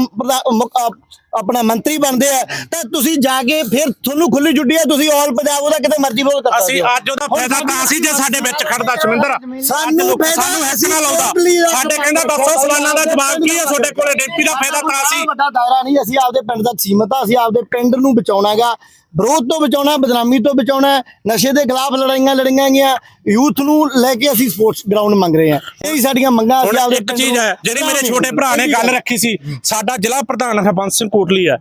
ਆਪਣਾ ਮੰਤਰੀ ਬਣਦੇ ਆ ਤਾਂ ਤੁਸੀਂ ਜਾ ਕੇ ਫਿਰ ਤੁਹਾਨੂੰ ਖੁੱਲੀ ਜੁੱਡੀ ਹੈ ਤੁਸੀਂ ਆਲ ਪੰਜਾਬ ਉਹਦਾ ਕਿਤੇ ਮਰਜ਼ੀ ਬੋਲ ਕਰ ਅਸੀਂ। ਅੱਜ ਉਹਦਾ ਫਾਇਦਾ ਤਾਂ ਸੀ ਜੇ ਸਾਡੇ ਵਿੱਚ ਖੜਦਾ ਸਮਿੰਦਰ ਸਾਨੂੰ ਫਾਇਦਾ ਸਾਨੂੰ ਹਿੱਸ ਨਾ ਅਸੀਂ ਲਾਉਂਦਾ totally ਦਾ ਸਾਡੇ ਕਹਿੰਦਾ ਦੱਸੋ ਸਵਾਲਾਂ ਦਾ ਜਵਾਬ ਕੀ ਹੈ ਤੁਹਾਡੇ ਕੋਲੇ ਡੇਪੀ ਦਾ ਫਾਇਦਾ ਤਾਂ ਸੀ ਵੱਡਾ ਦਾਇਰਾ ਨਹੀਂ ਅਸੀਂ ਆਪਦੇ ਪਿੰਡ ਤੱਕ ਸੀਮਤ ਆ ਅਸੀਂ ਆਪਦੇ ਪਿੰਡ ਨੂੰ ਬਚਾਉਣਾਗਾ ਵਿਰੋਧ ਤੋਂ ਬਚਾਉਣਾ ਬਦਨਾਮੀ ਤੋਂ ਬਚਾਉਣਾ ਨਸ਼ੇ ਦੇ ਖਿਲਾਫ ਲੜਾਈਆਂ ਲੜੀਆਂ ਗਈਆਂ ਯੂਥ ਨੂੰ ਲੈ ਕੇ ਅਸੀਂ ਸਪੋਰਟਸ ਗਰਾਊਂਡ ਮੰਗ ਰਹੇ ਹਾਂ ਇਹ ਸਾਡੀਆਂ ਮੰਗਾਂ ਅਸੀਂ ਆਪਦੇ ਇੱਕ ਚੀਜ਼ ਹੈ ਜਿਹੜੀ ਮੇਰੇ ਛੋਟੇ ਭਰਾ ਨੇ ਗੱਲ। ਰੱਖੀ ਸੀ ਸਾਡਾ ਜ਼ਿਲ੍ਹਾ ਪ੍ਰਧਾਨ ਹਰਬੰਸ ਸਿੰਘ ਕੋਟਲੀ ਹੈ।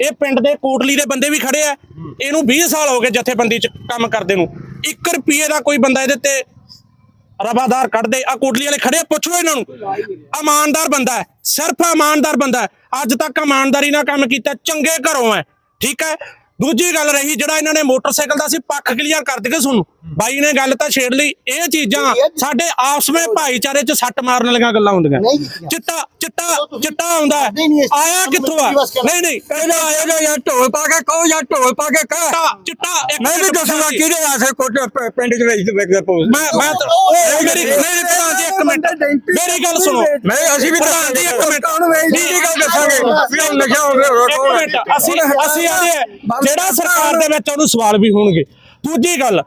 ਇਹ ਪਿੰਡ ਦੇ ਕੋਟਲੀ ਦੇ ਬੰਦੇ ਵੀ ਖੜੇ ਆ। ਇਹਨੂੰ 20 ਸਾਲ ਹੋ ਗਏ ਜਥੇਬੰਦੀ ਚ ਕੰਮ ਕਰਦੇ ਨੂੰ। 1 ਰੁਪਏ ਦਾ ਕੋਈ ਬੰਦਾ ਇਹਦੇ ਤੇ ਰਬਾਦਾਰ ਕੱਢਦੇ ਆ ਕੋਟਲੀ ਵਾਲੇ ਖੜੇ ਆ, ਪੁੱਛੋ ਇਹਨਾਂ ਨੂੰ। ਇਮਾਨਦਾਰ ਬੰਦਾ ਹੈ। ਸਿਰਫ ਇਮਾਨਦਾਰ ਬੰਦਾ ਹੈ। ਅੱਜ ਤੱਕ ਇਮਾਨਦਾਰੀ ਨਾਲ ਕੰਮ ਕੀਤਾ ਚੰਗੇ ਘਰੋਂ ਹੈ। ਠੀਕ ਹੈ? ਦੂਜੀ ਗੱਲ ਰਹੀ ਜਿਹੜਾ ਇਹਨਾਂ ਨੇ ਮੋਟਰਸਾਈਕਲ ਦਾ ਸੀ ਪੱਖ ਕਲੀਅਰ ਕਰ ਦਿੱਤੇ ਤੁਹਾਨੂੰ। ਬਾਈ ਨੇ ਗੱਲ ਤਾਂ ਛੇੜ ਲਈ। ਇਹ ਚੀਜ਼ਾਂ ਸਾਡੇ ਆਪਸ ਵਿੱਚ ਭਾਈਚਾਰੇ 'ਚ ਸੱਟ ਮਾਰਨ ਵਾਲੀਆਂ ਗੱਲਾਂ ਹੁੰਦੀਆਂ। ਚਿੱਟਾ ਚਿੱਟਾ ਚਿੱਟਾ ਆਉਂਦਾ ਆਇਆ ਨੂੰ ਕਿੱਥੋਂ ਆ। ਨਹੀਂ ਨਹੀਂ। ਇਹਦਾ ਇਹਦਾ ਯਾਰ ਢੋਲ ਪਾ ਕੇ ਕਹੋ ਜਾਂ ਢੋਲ ਪਾ ਕੇ ਕਹ। ਚਿੱਟਾ ਮੈਂ ਵੀ ਦੱਸੂਗਾ ਕਿਹਦੇ ਆਸੇ ਕੋਟੇ ਪਿੰਡ ਦੇ ਵਿੱਚ ਵੇਖਦਾ ਪੋਸ ਮੈਂ ਮੈਂ ਮੇਰੀ ਨਹੀਂ ਨਹੀਂ ਪ੍ਰਧਾਨ ਜੀ ਇੱਕ ਮਿੰਟ। ਮੇਰੀ ਗੱਲ ਸੁਣੋ। ਮੈਂ ਅਸੀਂ ਵੀ ਪ੍ਰਧਾਨ ਜੀ ਇੱਕ ਮਿੰਟ। ਦੀ ਗੱਲ ਦੱਸਾਂਗੇ। ਵੀ ਉਹ ਨਸ਼ਾ ਹੋ ਮਿੰਟ ਅਸੀਂ ਅਸੀਂ ਆਦੇ ਜਿਹੜਾ ਸਰਕਾਰ ਦੇ ਵਿੱਚ ਉਹਨੂੰ ਸਵਾਲ ਵੀ ਹੋਣਗੇ। ਦੂਜੀ ਗੱਲ,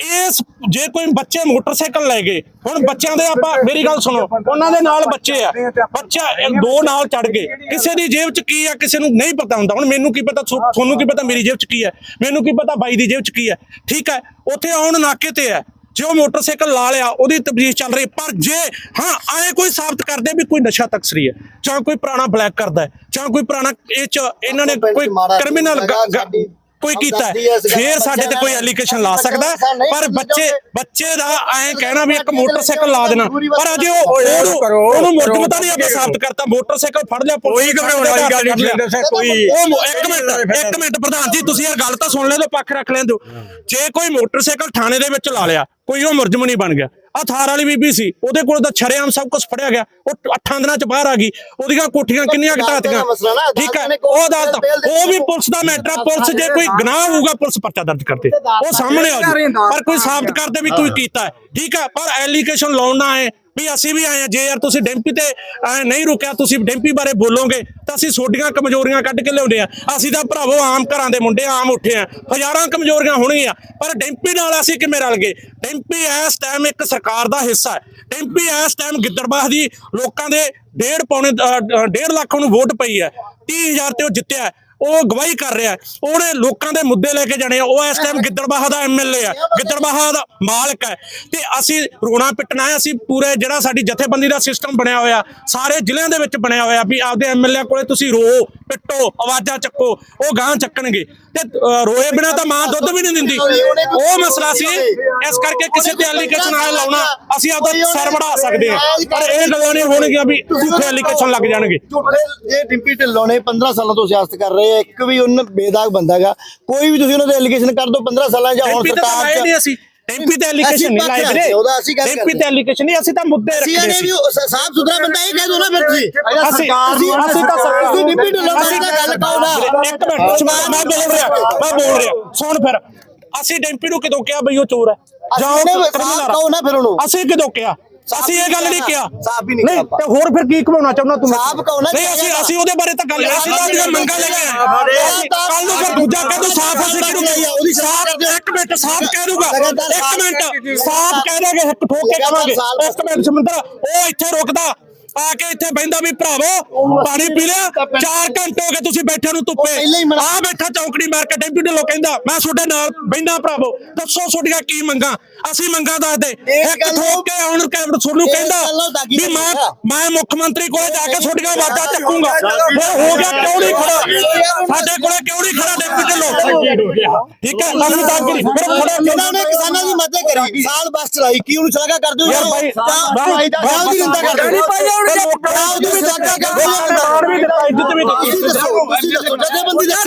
ਇਸ ਜੇ ਕੋਈ ਬੱਚੇ ਮੋਟਰਸਾਈਕਲ ਲੈ ਗਏ, ਹੁਣ ਬੱਚਿਆਂ ਦੇ ਆਪਾਂ ਮੇਰੀ ਗੱਲ ਸੁਣੋ, ਉਹਨਾਂ ਦੇ ਨਾਲ ਬੱਚੇ ਆ। ਬੱਚਾ ਦੋ ਨਾਲ ਚੜ ਗਏ। ਕਿਸੇ ਦੀ ਜੇਬ 'ਚ ਕੀ ਆ, ਕਿਸੇ ਨੂੰ ਨਹੀਂ ਪਤਾ ਹੁੰਦਾ। ਹੁਣ ਮੈਨੂੰ ਕੀ ਪਤਾ, ਤੁਹਾਨੂੰ ਕੀ ਪਤਾ ਮੇਰੀ ਜੇਬ 'ਚ ਕੀ ਹੈ ਮੈਨੂੰ ਕੀ ਪਤਾ ਬਾਈ ਦੀ ਜੇਬ 'ਚ ਕੀ ਹੈ ਠੀਕ ਹੈ ਉੱਥੇ ਆਉਣ ਨਾਕੇ ਤੇ ਹੈ ਜੇ ਉਹ ਮੋਟਰਸਾਈਕਲ ਲਾ ਲਿਆ ਉਹਦੀ ਤਬਦੀਲ ਚੱਲ ਰਹੀ ਪਰ ਜੇ ਹਾਂ ਆਏ ਕੋਈ ਸਾਬਤ ਕਰਦੇ ਵੀ ਕੋਈ ਨਸ਼ਾ ਤਕਸਰੀ ਹੈ ਜਾਂ ਕੋਈ ਪੁਰਾਣਾ ਬਲੈਕ ਕਰਦਾ ਹੈ ਜਾਂ ਕੋਈ ਪੁਰਾਣਾ ਇਹ ਚ ਇਹਨਾਂ ਨੇ ਕੋਈ ਕ੍ਰਿਮੀਨਲ ਕੋਈ ਕੀਤਾ? ਹੈ, ਫੇਰ ਸਾਡੇ ਤੇ ਕੋਈ ਐਲੀਗੇਸ਼ਨ ਲਾ ਸਕਦਾ ਹੈ। ਪਰ ਬੱਚੇ ਬੱਚੇ ਦਾ ਐਂ ਕਹਿਣਾ ਵੀ ਇੱਕ ਮੋਟਰਸਾਈਕਲ ਲਾ ਦੇਣਾ। ਪਰ ਅਜੇ ਉਹ ਉਹਨੂੰ ਉਹਨੂੰ ਮੁਰਦਮਤਾ ਨਹੀਂ ਆਪਾਂ ਸਾਬਤ ਕਰਤਾ ਮੋਟਰਸਾਈਕਲ ਫੜ ਲਿਆ ਕੋਈ ਘਬਰਾਉਣ ਵਾਲੀ ਗੱਲ ਨਹੀਂ ਸੁਰਿੰਦਰ ਸਿੰਘ, ਕੋਈ- ਉਹ ਮੋ- ਇੱਕ ਮਿੰਟ ਇੱਕ ਮਿੰਟ ਪ੍ਰਧਾਨ ਜੀ ਤੁਸੀਂ ਇਹ ਗੱਲ ਤਾਂ ਸੁਣ ਲੈਂਦੇ ਪੱਖ ਰੱਖ ਲੈਂਦੇ ਹੋ। ਜੇ ਕੋਈ ਮੋਟਰਸਾਈਕਲ ਥਾਣੇ ਦੇ ਵਿੱਚ ਲਾ ਲਿਆ ਕੋਈ ਉਹ ਮੁਰਜਮ ਨਹੀਂ ਬਣ ਗਿਆ ਆ ਥਾਰ ਵਾਲੀ ਬੀਬੀ ਸੀ ਉਹਦੇ ਕੋਲ ਤਾਂ ਛਰੇਆਮ ਸਭ ਕੁਝ ਫੜਿਆ ਗਿਆ ਉਹ ਅੱਠਾਂ ਦਿਨਾਂ ਚ ਬਾਹਰ ਆ ਗਈ ਉਹਦੀਆਂ ਕੋਠੀਆਂ ਕਿੰਨੀਆਂ ਘਟਾਤੀਆਂ ਠੀਕ ਹੈ ਉਹ ਅਦਾਲਤ ਉਹ ਵੀ ਪੁਲਿਸ ਦਾ ਮੈਟਰ ਆ ਪੁਲਿਸ ਜੇ ਕੋਈ ਗੁਨਾਹ ਹੋਊਗਾ ਪੁਲਿਸ ਪਰਚਾ ਦਰਜ ਕਰਦੇ ਉਹ ਸਾਹਮਣੇ ਆ। ਪਰ ਕੋਈ ਸਾਬਤ ਕਰਦੇ ਵੀ ਕੋਈ ਕੀਤਾ ਹੈ ਠੀਕ ਹੈ ਪਰ ਐਲੀਗੇਸ਼ਨ ਲਾਉਣ ਨਾ ਆਏ ਵੀ ਅਸੀਂ ਵੀ ਆਏ ਆ ਜੇ ਯਾਰ ਤੁਸੀਂ ਡੈਂਪੀ ਤੇ ਐਂ ਨਹੀਂ ਰੁਕਿਆ, ਤੁਸੀਂ ਡੈਂਪੀ ਬਾਰੇ ਬੋਲੋਗੇ, ਤਾਂ ਅਸੀਂ ਛੋਟੀਆਂ ਕਮਜ਼ੋਰੀਆਂ ਕੱਢ ਕੇ ਲਿਆਉਂਦੇ ਆ ਅਸੀਂ ਤਾਂ ਭਰਾਵੋ ਆਮ ਘਰਾਂ ਦੇ ਮੁੰਡੇ ਆਮ ਉੱਠੇ ਆ ਹਜ਼ਾਰਾਂ ਕਮਜ਼ੋਰੀਆਂ ਹੋਣਗੀਆਂ, ਪਰ ਡੈਂਪੀ ਨਾਲ ਅਸੀਂ ਕਿਵੇਂ ਰਲ ਗਏ? ਡੈਂਪੀ ਇਸ ਟਾਈਮ ਇੱਕ ਸਰਕਾਰ ਦਾ ਹਿੱਸਾ ਹੈ। ਡੈਂਪੀ ਇਸ ਟਾਈਮ ਗਿੱਦੜਬਾਹ ਦੀ ਲੋਕਾਂ ਦੇ ਡੇਢ ਪੌਣੇ ਡੇਢ ਲੱਖ ਨੂੰ ਵੋਟ ਪਈ ਹੈ। 30000 ਤੇ ਉਹ ਜਿੱਤਿਆ ਉਹ ਗਵਾਹੀ ਕਰ ਰਿਹਾ। ਉਹਨੇ ਲੋਕਾਂ ਦੇ ਮੁੱਦੇ ਲੈ ਕੇ ਜਾਣੇ ਆ। ਉਹ ਇਸ ਟਾਈਮ ਗਿੱਦੜਬਾਹਾ ਦਾ ਐਮਐਲਏ ਆ। ਗਿੱਦੜਬਾਹਾ ਦਾ ਮਾਲਕ ਹੈ। ਤੇ ਅਸੀਂ ਰੋਣਾ ਪਿੱਟਣਾ ਹੈ। ਅਸੀਂ ਪੂਰੇ ਜਿਹੜਾ ਸਾਡੀ ਜਥੇਬੰਦੀ ਦਾ ਸਿਸਟਮ ਬਣਿਆ ਹੋਇਆ ਸਾਰੇ ਜ਼ਿਲ੍ਹਿਆਂ ਦੇ ਵਿੱਚ ਬਣਿਆ ਹੋਇਆ ਵੀ ਆਪਦੇ ਐਮਐਲਏ ਕੋਲੇ ਤੁਸੀਂ ਰੋ। ਪਿੱਟੋ ਆਵਾਜ਼ਾਂ ਚੱਕੋ ਉਹ ਗਾਂ ਚੱਕਣਗੇ। ਤੇ ਰੋਏ ਬਿਨਾ ਤਾਂ ਮਾਂ ਦੁੱਧ ਵੀ ਨਹੀਂ ਦਿੰਦੀ। ਉਹ ਮਸਲਾ ਸੀ ਇਸ ਕਰਕੇ ਕਿਸੇ ਤੇ ਐਲੀਗੇਸ਼ਨ ਆ ਲਾਉਣਾ ਅਸੀਂ ਆਪਦਾ ਸਿਰ ਵੜਾ ਸਕਦੇ ਹਾਂ। ਪਰ ਇਹ ਗੱਲਾਂ ਨਹੀਂ ਹੋਣਗੀਆਂ ਵੀ ਝੂਠੇ ਐਲੀਗੇਸ਼ਨ ਲੱਗ ਜਾਣਗੇ। ਝੂਠੇ ਇਹ ਡਿੰਪੀ ਢਿੱਲੋਂ ਨੇ 15 ਸਾਲਾਂ ਤੋਂ ਸਿਆਸਤ ਕਰ ਰਹੇ ਆ ਇੱਕ ਵੀ ਉਹਨਾਂ ਬੇਦਾਗ ਬੰਦਾ ਹੈਗਾ। ਕੋਈ ਵੀ ਤੁਸੀਂ ਉਹਨਾਂ ਦੇ ਐਲੀਗੇਸ਼ਨ ਕਰ ਦਿਓ 15 ਸਾਲਾਂ ਜਾਂ ਹੁਣ ਸਰਕਾਰ ਚ ਐਮਪੀ ਤੇ ਐਲੀਗੇਸ਼ਨ ਨਹੀਂ ਲਾਏ ਵੀਰੇ। ਉਹਦਾ ਅਸੀਂ ਗੱਲ ਐਮਪੀ ਤੇ। ਐਲੀਗੇਸ਼ਨ ਨਹੀਂ ਅਸੀਂ ਤਾਂ ਮੁੱਦੇ ਰੱਖਦੇ ਸੀ। ਵੀ ਸਾਫ਼ ਸੁਥਰਾ ਬੰਦਾ ਇਹ ਕਹਿ ਦੋ ਨਾ ਫਿਰ ਤੁਸੀਂ। ਅਸੀਂ ਅਸੀਂ ਤਾਂ ਸਰਕਾਰ ਤੁਸੀਂ ਡਿੰਪੀ ਢਿੱਲੋਂ ਤਾਂ ਗੱਲ ਕਹੋ ਨਾ। ਇੱਕ ਮਿੰਟ ਮੈਂ ਮੈਂ ਬੋਲ ਰਿਹਾ ਮੈਂ ਬੋਲ ਰਿਹਾ। ਸੁਣ ਫਿਰ ਅਸੀਂ ਡੈਂਪੀ ਨੂੰ ਕਿਦੋਂ ਕਿਹਾ ਬਈ ਉਹ ਚੋਰ ਹੈ? ਜਾਂ ਅਸੀਂ ਉਹ ਨੇ criminal ਸਾਫ਼ ਆ। ਕਹੋ ਨਾ ਫਿਰ ਉਹਨੂੰ। ਅਸੀਂ ਕਿਦੋਂ ਕਿਹਾ? ਅਸੀਂ ਇਹ ਗੱਲ ਨਹੀਂ ਕਿਹਾ। ਸਾਫ਼ ਵੀ ਨਹੀਂ ਕਿਹਾ ਆਪਾਂ। ਤੇ ਹੋਰ ਫਿਰ ਕੀ ਘਮਾਉਣਾ ਚਾਹੁੰਦਾ ਤੂੰ ਸਾਫ਼ ਕਹੋ ਨਾ ਨਹੀਂ ਅਸੀਂ ਅਸੀਂ ਉਹਦੇ ਬਾਰੇ ਤਾਂ ਗੱਲ ਅਸੀਂ ਤਾਂ ਉਹਦੀਆਂ ਮੰਗਾਂ ਲੈ ਕੇ ਆਏ। ਕੱਲ ਨੂੰ ਫਿਰ ਦੂਜਾ ਕਹਿ ਦੂ ਸਾਫ਼ ਅਸੀਂ ਕਿਹਨੂੰ ਉਹਦੀ ਸਾਫ਼ ਇੱਕ ਮਿੰਟ ਸਾਫ਼ ਕਹਿ ਦੂਗਾ। ਇੱਕ ਮਿੰਟ। ਸਾਫ਼ ਕਹਿ ਦੇਗੇ ਇੱਕ ਠੋਕ ਕੇ ਕਹਾਂਗੇ ਇੱਕ ਮਿੰਟ ਸਮੁੰਦਰ। ਉਹ ਇੱਥੇ ਰੁਕਦਾ। ਆ ਕੇ ਇੱਥੇ ਬੈਂਦਾ ਵੀ ਭਰਾਵੋ ਪਾਣੀ ਪੀ ਲਿਆ 4 ਘੰਟੇ ਹੋ ਗਏ ਤੁਸੀਂ ਬੈਠੇ ਨੂੰ ਧੁੱਪੇ। ਹੀ ਆ ਬੈਠਾ ਚੌਂਕੜੀ ਮਾਰ ਕੇ ਡੈਂਪੀ ਢਿੱਲੋਂ ਕਹਿੰਦਾ ਮੈਂ ਤੁਹਾਡੇ ਨਾਲ ਬੈਂਦਾ ਭਰਾਵੋ ਦੱਸੋ ਤੁਹਾਡੀਆਂ ਕੀ ਮੰਗਾਂ? ਅਸੀਂ ਮੰਗਾਂ ਦੱਸਦੇ ਇੱਕ ਠੋਕ ਕੇ ਆਉਣ ਕੈਮਰ ਤੁਹਾਨੂੰ ਕਹਿੰਦਾ ਵੀ ਮੈਂ। ਮੈਂ ਮੁੱਖ ਮੰਤਰੀ ਕੋਲੇ ਜਾ ਕੇ ਤੁਹਾਡੀਆਂ ਆਵਾਜ਼ਾਂ ਚੱਕੂਗਾ। ਫਿਰ ਹੋ ਗਿਆ ਕਿਉਂ ਨਹੀਂ ਖੜਾ? ਸਾਡੇ ਕੋਲੇ ਕਿਉਂ ਨਹੀਂ ਖੜਾ ਡੈਂਪੀ ਢਿੱਲੋਂ? ਠੀਕ ਹੈ ਸਾਨੂੰ ਤਾਂ ਅੱਗੇ ਨਹੀਂ ਫਿਰ ਖੜਾ ਕਿਉਂ? ਇਹਨਾਂ ਨੇ ਕਿਸਾਨਾਂ ਦੀ ਮਦਦ ਕਰੀ। ਸਾਲ ਬਸ ਚਲਾਈ ਕੀ ਉਹਨੂੰ ਸ਼ਲਾਘਾ ਕਰ ਦਿਓ? ਯਾਰ ਭਾਈ ਭਾਈ ਦੀ ਨਿੰਦਾ ਕਰ ਦਿਓ।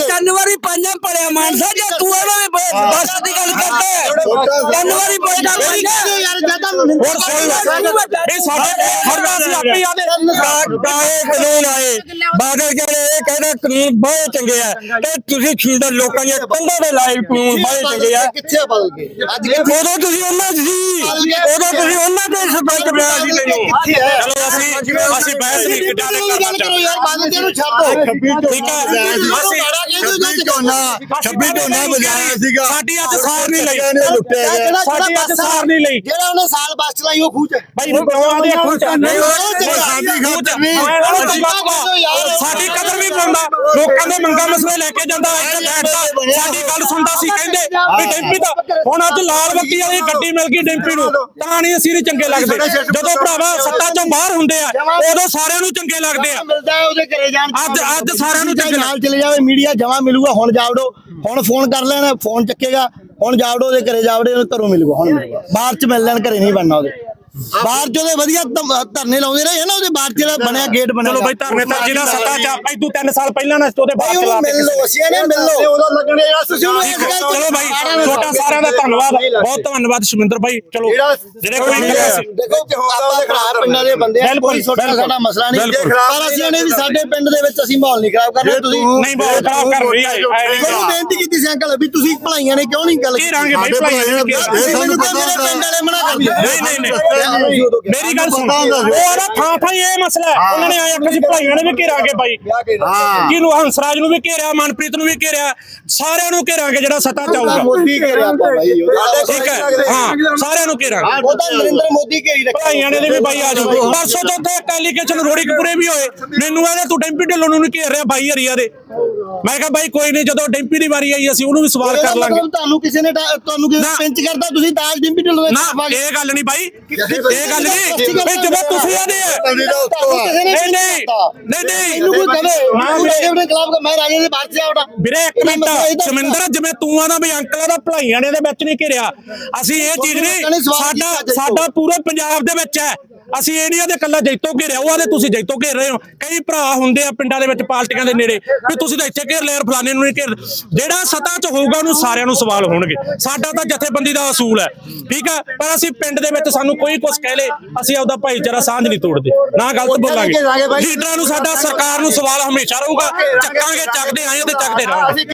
ਤਿੰਨ ਵਾਰੀ ਪੰਜਾਂ ਪੜਿਆ ਮਾਨਸਾ ਜੇ ਤੂੰ ਇਹਨਾਂ ਦੀ ਬਸ ਦੀ ਗੱਲ ਕਰਦਾ ਹੈ। ਤਿੰਨ ਵਾਰੀ ਪੰਜਾਂ ਪੜਿਆ ਯਾਰ ਜਦਾਂ ਹੋਰ ਸੁਣ ਲੈ। ਇਹ ਸਾਡੇ ਹਰਦਾ ਸੀ ਆਪੇ ਆਦੇ ਕਾਏ ਕਾਨੂੰਨ ਆਏ। ਬਾਦਲ ਕਹਿੰਦੇ ਇਹ ਕਹਿੰਦਾ ਕਾਨੂੰਨ ਬਹੁਤ ਚੰਗੇ ਆ। ਤੇ ਤੁਸੀਂ ਖਿੰਦਰ ਲੋਕਾਂ ਦੀਆਂ ਕੰਧਾਂ ਦੇ ਲਾਏ ਕਾਨੂੰਨ ਬਹੁਤ ਚੰਗੇ ਆ। ਕਿੱਥੇ ਬਦਲ ਕੇ ਅੱਜ ਕਿੱਥੇ ਉਦੋਂ ਤੁਸੀਂ ਉਹਨਾਂ 'ਚ ਸੀ। ਉਦੋਂ ਤੁਸੀਂ ਉਹਨਾਂ ਦੇ ਸਰਪੰਚ ਬਣਾਇਆ ਸੀ ਤੈਨੂੰ ਕਿੱਥੇ ਹੈ ਚਲੋ ਅਸੀਂ ਅਸੀਂ ਬਹਿਸ ਨਹੀਂ ਕਿੱਡਾ ਦੇ ਗੱਲ ਕਰੋ ਯਾਰ ਬਾਦਲ ਜੀ ਨੂੰ ਛੱਡ ਠੀਕ ਹੈ ਅਸੀਂ ਛੱਬੀ ਝੋਨਾ ਛੱਬੀ ਝੋਨਾ ਬਜਾਇਆ ਸੀਗਾ। ਸਾਡੀ ਅੱਜ ਸਾਰ ਨਹੀਂ ਲਈ। ਸਾਡੀ ਅੱਜ ਸਾਰ ਨਹੀਂ ਲਈ। ਜਿਹੜਾ ਉਹਨੇ ਸਾਲ ਬੱਸ ਚਲਾਈ ਉਹ ਖੂਚ ਭਾਈ ਨੂੰ ਪਿਓ ਆਦੇ ਅੱਖਾਂ ਚ ਨਹੀਂ ਸਾਡੀ ਖਾਤਰ ਨਹੀਂ ਸਾਡੀ ਕਦਰ ਵੀ ਪਾਉਂਦਾ ਲੋਕਾਂ ਦੇ ਮੰਗਾਂ ਮਸਲੇ ਲੈ ਕੇ ਜਾਂਦਾ ਇੱਥੇ ਬੈਠਦਾ। ਸਾਡੀ ਗੱਲ ਸੁਣਦਾ ਸੀ ਕਹਿੰਦੇ ਵੀ ਡੈਂਪੀ ਦਾ ਹੁਣ ਅੱਜ ਲਾਲ ਬੱਤੀ ਵਾਲੀ ਗੱਡੀ ਮਿਲ ਗਈ ਡੈਂਪੀ ਨੂੰ। ਤਾਂ ਨਹੀਂ ਅਸੀਂ ਨਹੀਂ ਚੰਗੇ ਲੱਗਦੇ। ਜਦੋਂ ਭਰਾਵਾ ਸੱਤਾ ਚੋਂ ਬਾਹਰ ਹੁੰਦੇ ਆ ਉਦੋਂ ਸਾਰਿਆਂ ਨੂੰ ਚੰਗੇ ਲੱਗਦੇ ਆ। ਮਿਲਦਾ ਉਹਦੇ ਘਰੇ ਜਾਣ ਅੱਜ ਅੱਜ ਸਾਰਿਆਂ ਨੂੰ ਚੰਗੇ ਨਾਲ ਚਲੇ ਜਾਵੇ ਮੀਡੀਆ ਜਮਾ ਮਿਲੂਗਾ ਹੁਣ ਜਾਵੜੋ ਹੁਣ ਫੋਨ ਕਰ ਲੈਣਾ ਫੋਨ ਚੱਕੇਗਾ ਹੁਣ ਜਾਵੜੋ ਉਹਦੇ ਘਰੇ ਜਾਵੜੇ ਉਹਨੂੰ ਘਰੋਂ ਮਿਲੂਗਾ ਹੁਣ ਮਿਲੂਗਾ। ਬਾਹਰ ਚ ਮਿਲ ਲੈਣ ਘਰੇ ਨਹੀਂ ਬਣਨਾ ਉਹਦੇ। ਬਾਹਰ ਚ ਉਹਦੇ ਵਧੀਆ ਧਮ- ਧਰਨੇ ਲਾਉਂਦੇ ਰਹੇ ਨਾ ਉਹਦੇ ਬਾਹਰ ਚ ਜਿਹੜਾ ਬਣਿਆ ਗੇਟ ਬਣਿਆ ਚਲੋ ਬਈ ਧਰਨੇ ਤਾਂ ਜਿਹੜਾ ਸੱਤਾ ਚ ਆਪਾਂ ਇਦੋਂ 3 ਸਾਲ ਪਹਿਲਾਂ ਨਾ ਉਹਦੇ ਬਾਅਦ ਉਹਨੂੰ ਚਲਾ ਮਿਲ ਲਓ ਅਸੀਂ ਇਹਨੇ ਮਿਲ ਲਓ। ਉਹਦਾ ਲੱਗਣੇ ਯਾਰ ਤੁਸੀਂ ਉਹਨੂੰ ਇਸ ਗੱਲ ਚਲੋ ਭਾਈ ਛੋਟਾ ਸਾਰਿਆਂ ਦਾ ਧੰਨਵਾਦ ਬਹੁਤ ਧੰਨਵਾਦ ਸ਼ਮਿੰਦਰ ਭਾਈ ਚਲੋ ਜਿਹੜੇ ਕੋਈ ਦੇਖੋ ਆਪਾਂ ਖਰਾਬ ਪਿੰਡਾਂ ਦੇ ਬੰਦੇ ਆ ਬਿਲਕੁਲ, ਕੋਈ ਛੋਟਾ ਬਿਲਕੁਲ, ਸਾਡਾ ਮਸਲਾ ਨਹੀਂ। ਬਿਲਕੁਲ। ਪਰ ਅਸੀਂ ਇਹਨੇ ਵੀ ਸਾਡੇ ਪਿੰਡ ਦੇ ਵਿੱਚ ਅਸੀਂ ਮਾਹੌਲ ਨਹੀਂ ਖਰਾਬ ਕਰਨਾ ਤੁਸੀਂ ਨਹੀਂ ਬਹੁਤ ਖਰਾਬ ਕਰ ਰਹੀ ਹੈ ਤੁਹਾਨੂੰ ਬੇਨਤੀ ਕੀਤੀ ਸੀ ਅੰਕਲ ਵੀ ਤੁਸੀਂ ਭਲਾਈਆਂ ਨੇ ਕਿਉਂ ਨਹੀਂ ਗੱਲ ਕੀ ਰਾਂਗੇ ਭਲਾਈ ਪਤਾ ਪਿੰਡ ਵਾਲੇ ਮਨਾ ਕਰਦੇ ਨਹੀਂ ਨਹੀਂ ਨਹੀਂ। ਮੇਰੀ ਗੱਲ ਸੁਣ। ਉਹ ਨਾ ਥਾਂ ਥਾਂ ਇਹ ਮਸਲਾ ਹੈ। ਉਹਨਾਂ ਨੇ ਆਇਆ ਕਿ ਭਲਾਈਆਂ ਨੇ ਵੀ ਘੇਰਾਂਗੇ ਬਾਈ। ਜਿਹਨੂੰ ਹੰਸਰਾਜ ਨੂੰ ਵੀ ਘੇਰਿਆ ਮਨਪ੍ਰੀਤ ਨੂੰ ਵੀ ਘੇਰਿਆ ਸਾਰਿਆਂ ਨੂੰ ਘੇਰਾਂਗੇ ਜਿਹੜਾ ਸੱਤਾ ਚਾਹੂਗਾ। ਮੋਦੀ ਘੇਰਿਆ ਬਾਈ ਠੀਕ ਹੈ। ਹਾਂ ਸਾਰਿਆਂ ਨੂੰ ਘੇਰਾਂਗੇ। ਉਹ ਤਾਂ ਨਰਿੰਦਰ ਮੋਦੀ ਘੇਰੀ ਰੱਖਿਆ ਭਲਾਈਆਂ ਨੇ ਵੀ ਬਾਈ ਆ ਜਾਓ। ਪਰਸੋਂ ਤੋਂ ਉੱਥੇ ਐਲੀਗੇਸ਼ਨ ਰੋੜੀ ਕਪੂਰੇ ਵੀ ਹੋਏ। ਮੈਨੂੰ ਆਦੇ ਤੂੰ ਡੈਂਪੀ ਢਿੱਲੋਂ ਨੂੰ ਘੇਰ ਰਿਹਾ ਬਾਈ ਹਰੀਆ ਦੇ। ਮੈਂ ਕਿਹਾ ਬਾਈ ਕੋਈ ਨਹੀਂ ਜਦੋਂ ਡੈਂਪੀ ਦੀ ਵਾਰੀ ਆਈ ਅਸੀਂ ਉਹਨੂੰ ਵੀ ਸਵਾਲ ਕਰ ਲਾਂਗੇ ਤੁਹਾਨੂੰ ਕਿਸੇ ਨੇ ਤੁਹਾਨੂੰ ਕਿਸੇ ਨਾ। ਪਿੰਚ ਕਰਦਾ ਤੁਸੀਂ ਦਾਜ ਡਿੰਪੀ ਢਿੱਲੋਂ ਨਾ। ਇਹ ਗੱਲ ਨਹੀਂ ਬਾਈ ਇਹ ਗੱਲ ਨਹੀਂ ਵੀ ਜਦੋਂ ਤੁਸੀਂ ਆਦੇ ਆ ਨਹੀਂ ਨਹੀਂ। ਨਹੀਂ ਨਹੀਂ ਇਹਨੂੰ ਕੋਈ ਕਹੇ। ਕਿਸੇ ਦੇ ਖਿਲਾਫ ਮੈਂ ਰਾਜੇ ਦੇ ਬਾਹਰ ਜਾ ਉਡਾ ਵੀਰੇ ਇੱਕ ਮਿੰਟ ਸਮਿੰਦਰ ਜਿਵੇਂ ਤੂੰ ਆਣਾ ਵੀ ਅੰਕਲਾਂ ਦਾ ਭਲਾਈਆਂ ਨੇ ਦੇ ਵਿੱਚ ਨਹੀਂ ਘਿਰਿਆ ਅਸੀਂ ਇਹ ਚੀਜ਼ ਨਹੀਂ ਸਾਡਾ। ਸਾਡਾ ਪੂਰੇ ਪੰਜਾਬ ਦੇ ਵਿੱਚ ਹੈ ਅਸੀਂ ਇਹ ਨਹੀਂ ਆਦੇ ਕੱਲਾ ਜੈਤੋ ਘੇਰਿਆ ਉਹ ਆਦੇ ਤੁਸੀਂ ਜੈਤੋ ਘੇਰ ਰਹੇ ਹੋ ਕਈ ਭਰਾ ਹੁੰਦੇ ਆ ਪਿੰਡਾਂ ਦੇ ਵਿੱਚ ਪਾਰਟੀਆਂ ਦੇ ਨੇੜੇ ਵੀ ਤੁਸੀਂ ਤਾਂ ਇੱਥੇ ਘੇਰ ਲਿਆ ਫਲਾਣੇ ਨੂੰ ਨਹੀਂ ਘੇਰ ਜਿਹੜਾ ਸਤਾ 'ਚ ਹੋਊਗਾ ਉਹਨੂੰ ਸਾਰਿਆਂ ਨੂੰ ਸਵਾਲ ਹੋਣਗੇ। ਸਾਡਾ ਤਾਂ ਜਥੇਬੰਦੀ ਦਾ ਅਸੂਲ ਹੈ ਠੀਕ ਹੈ? ਪਰ ਅਸੀਂ ਪਿੰਡ ਦੇ ਵਿੱਚ ਸਾਨੂੰ ਕੋਈ ਕੁਝ ਕਹਿ ਲੇ ਅਸੀਂ ਆਪਦਾ ਭਾਈਚਾਰਾ ਸਾਂਝ ਨਹੀਂ ਤੋੜਦੇ। ਨਾ ਗਲਤ ਬੋਲਾਂਗੇ। ਲੀਡਰਾਂ ਨੂੰ ਸਾਡਾ ਸਰਕਾਰ ਨੂੰ ਸਵਾਲ ਹਮੇਸ਼ਾ ਰਹੂਗਾ। ਚੱਕਾਂਗੇ ਚੱਕਦੇ ਆਏ ਤੇ ਚੱਕਦੇ ਰਹਾਂਗੇ।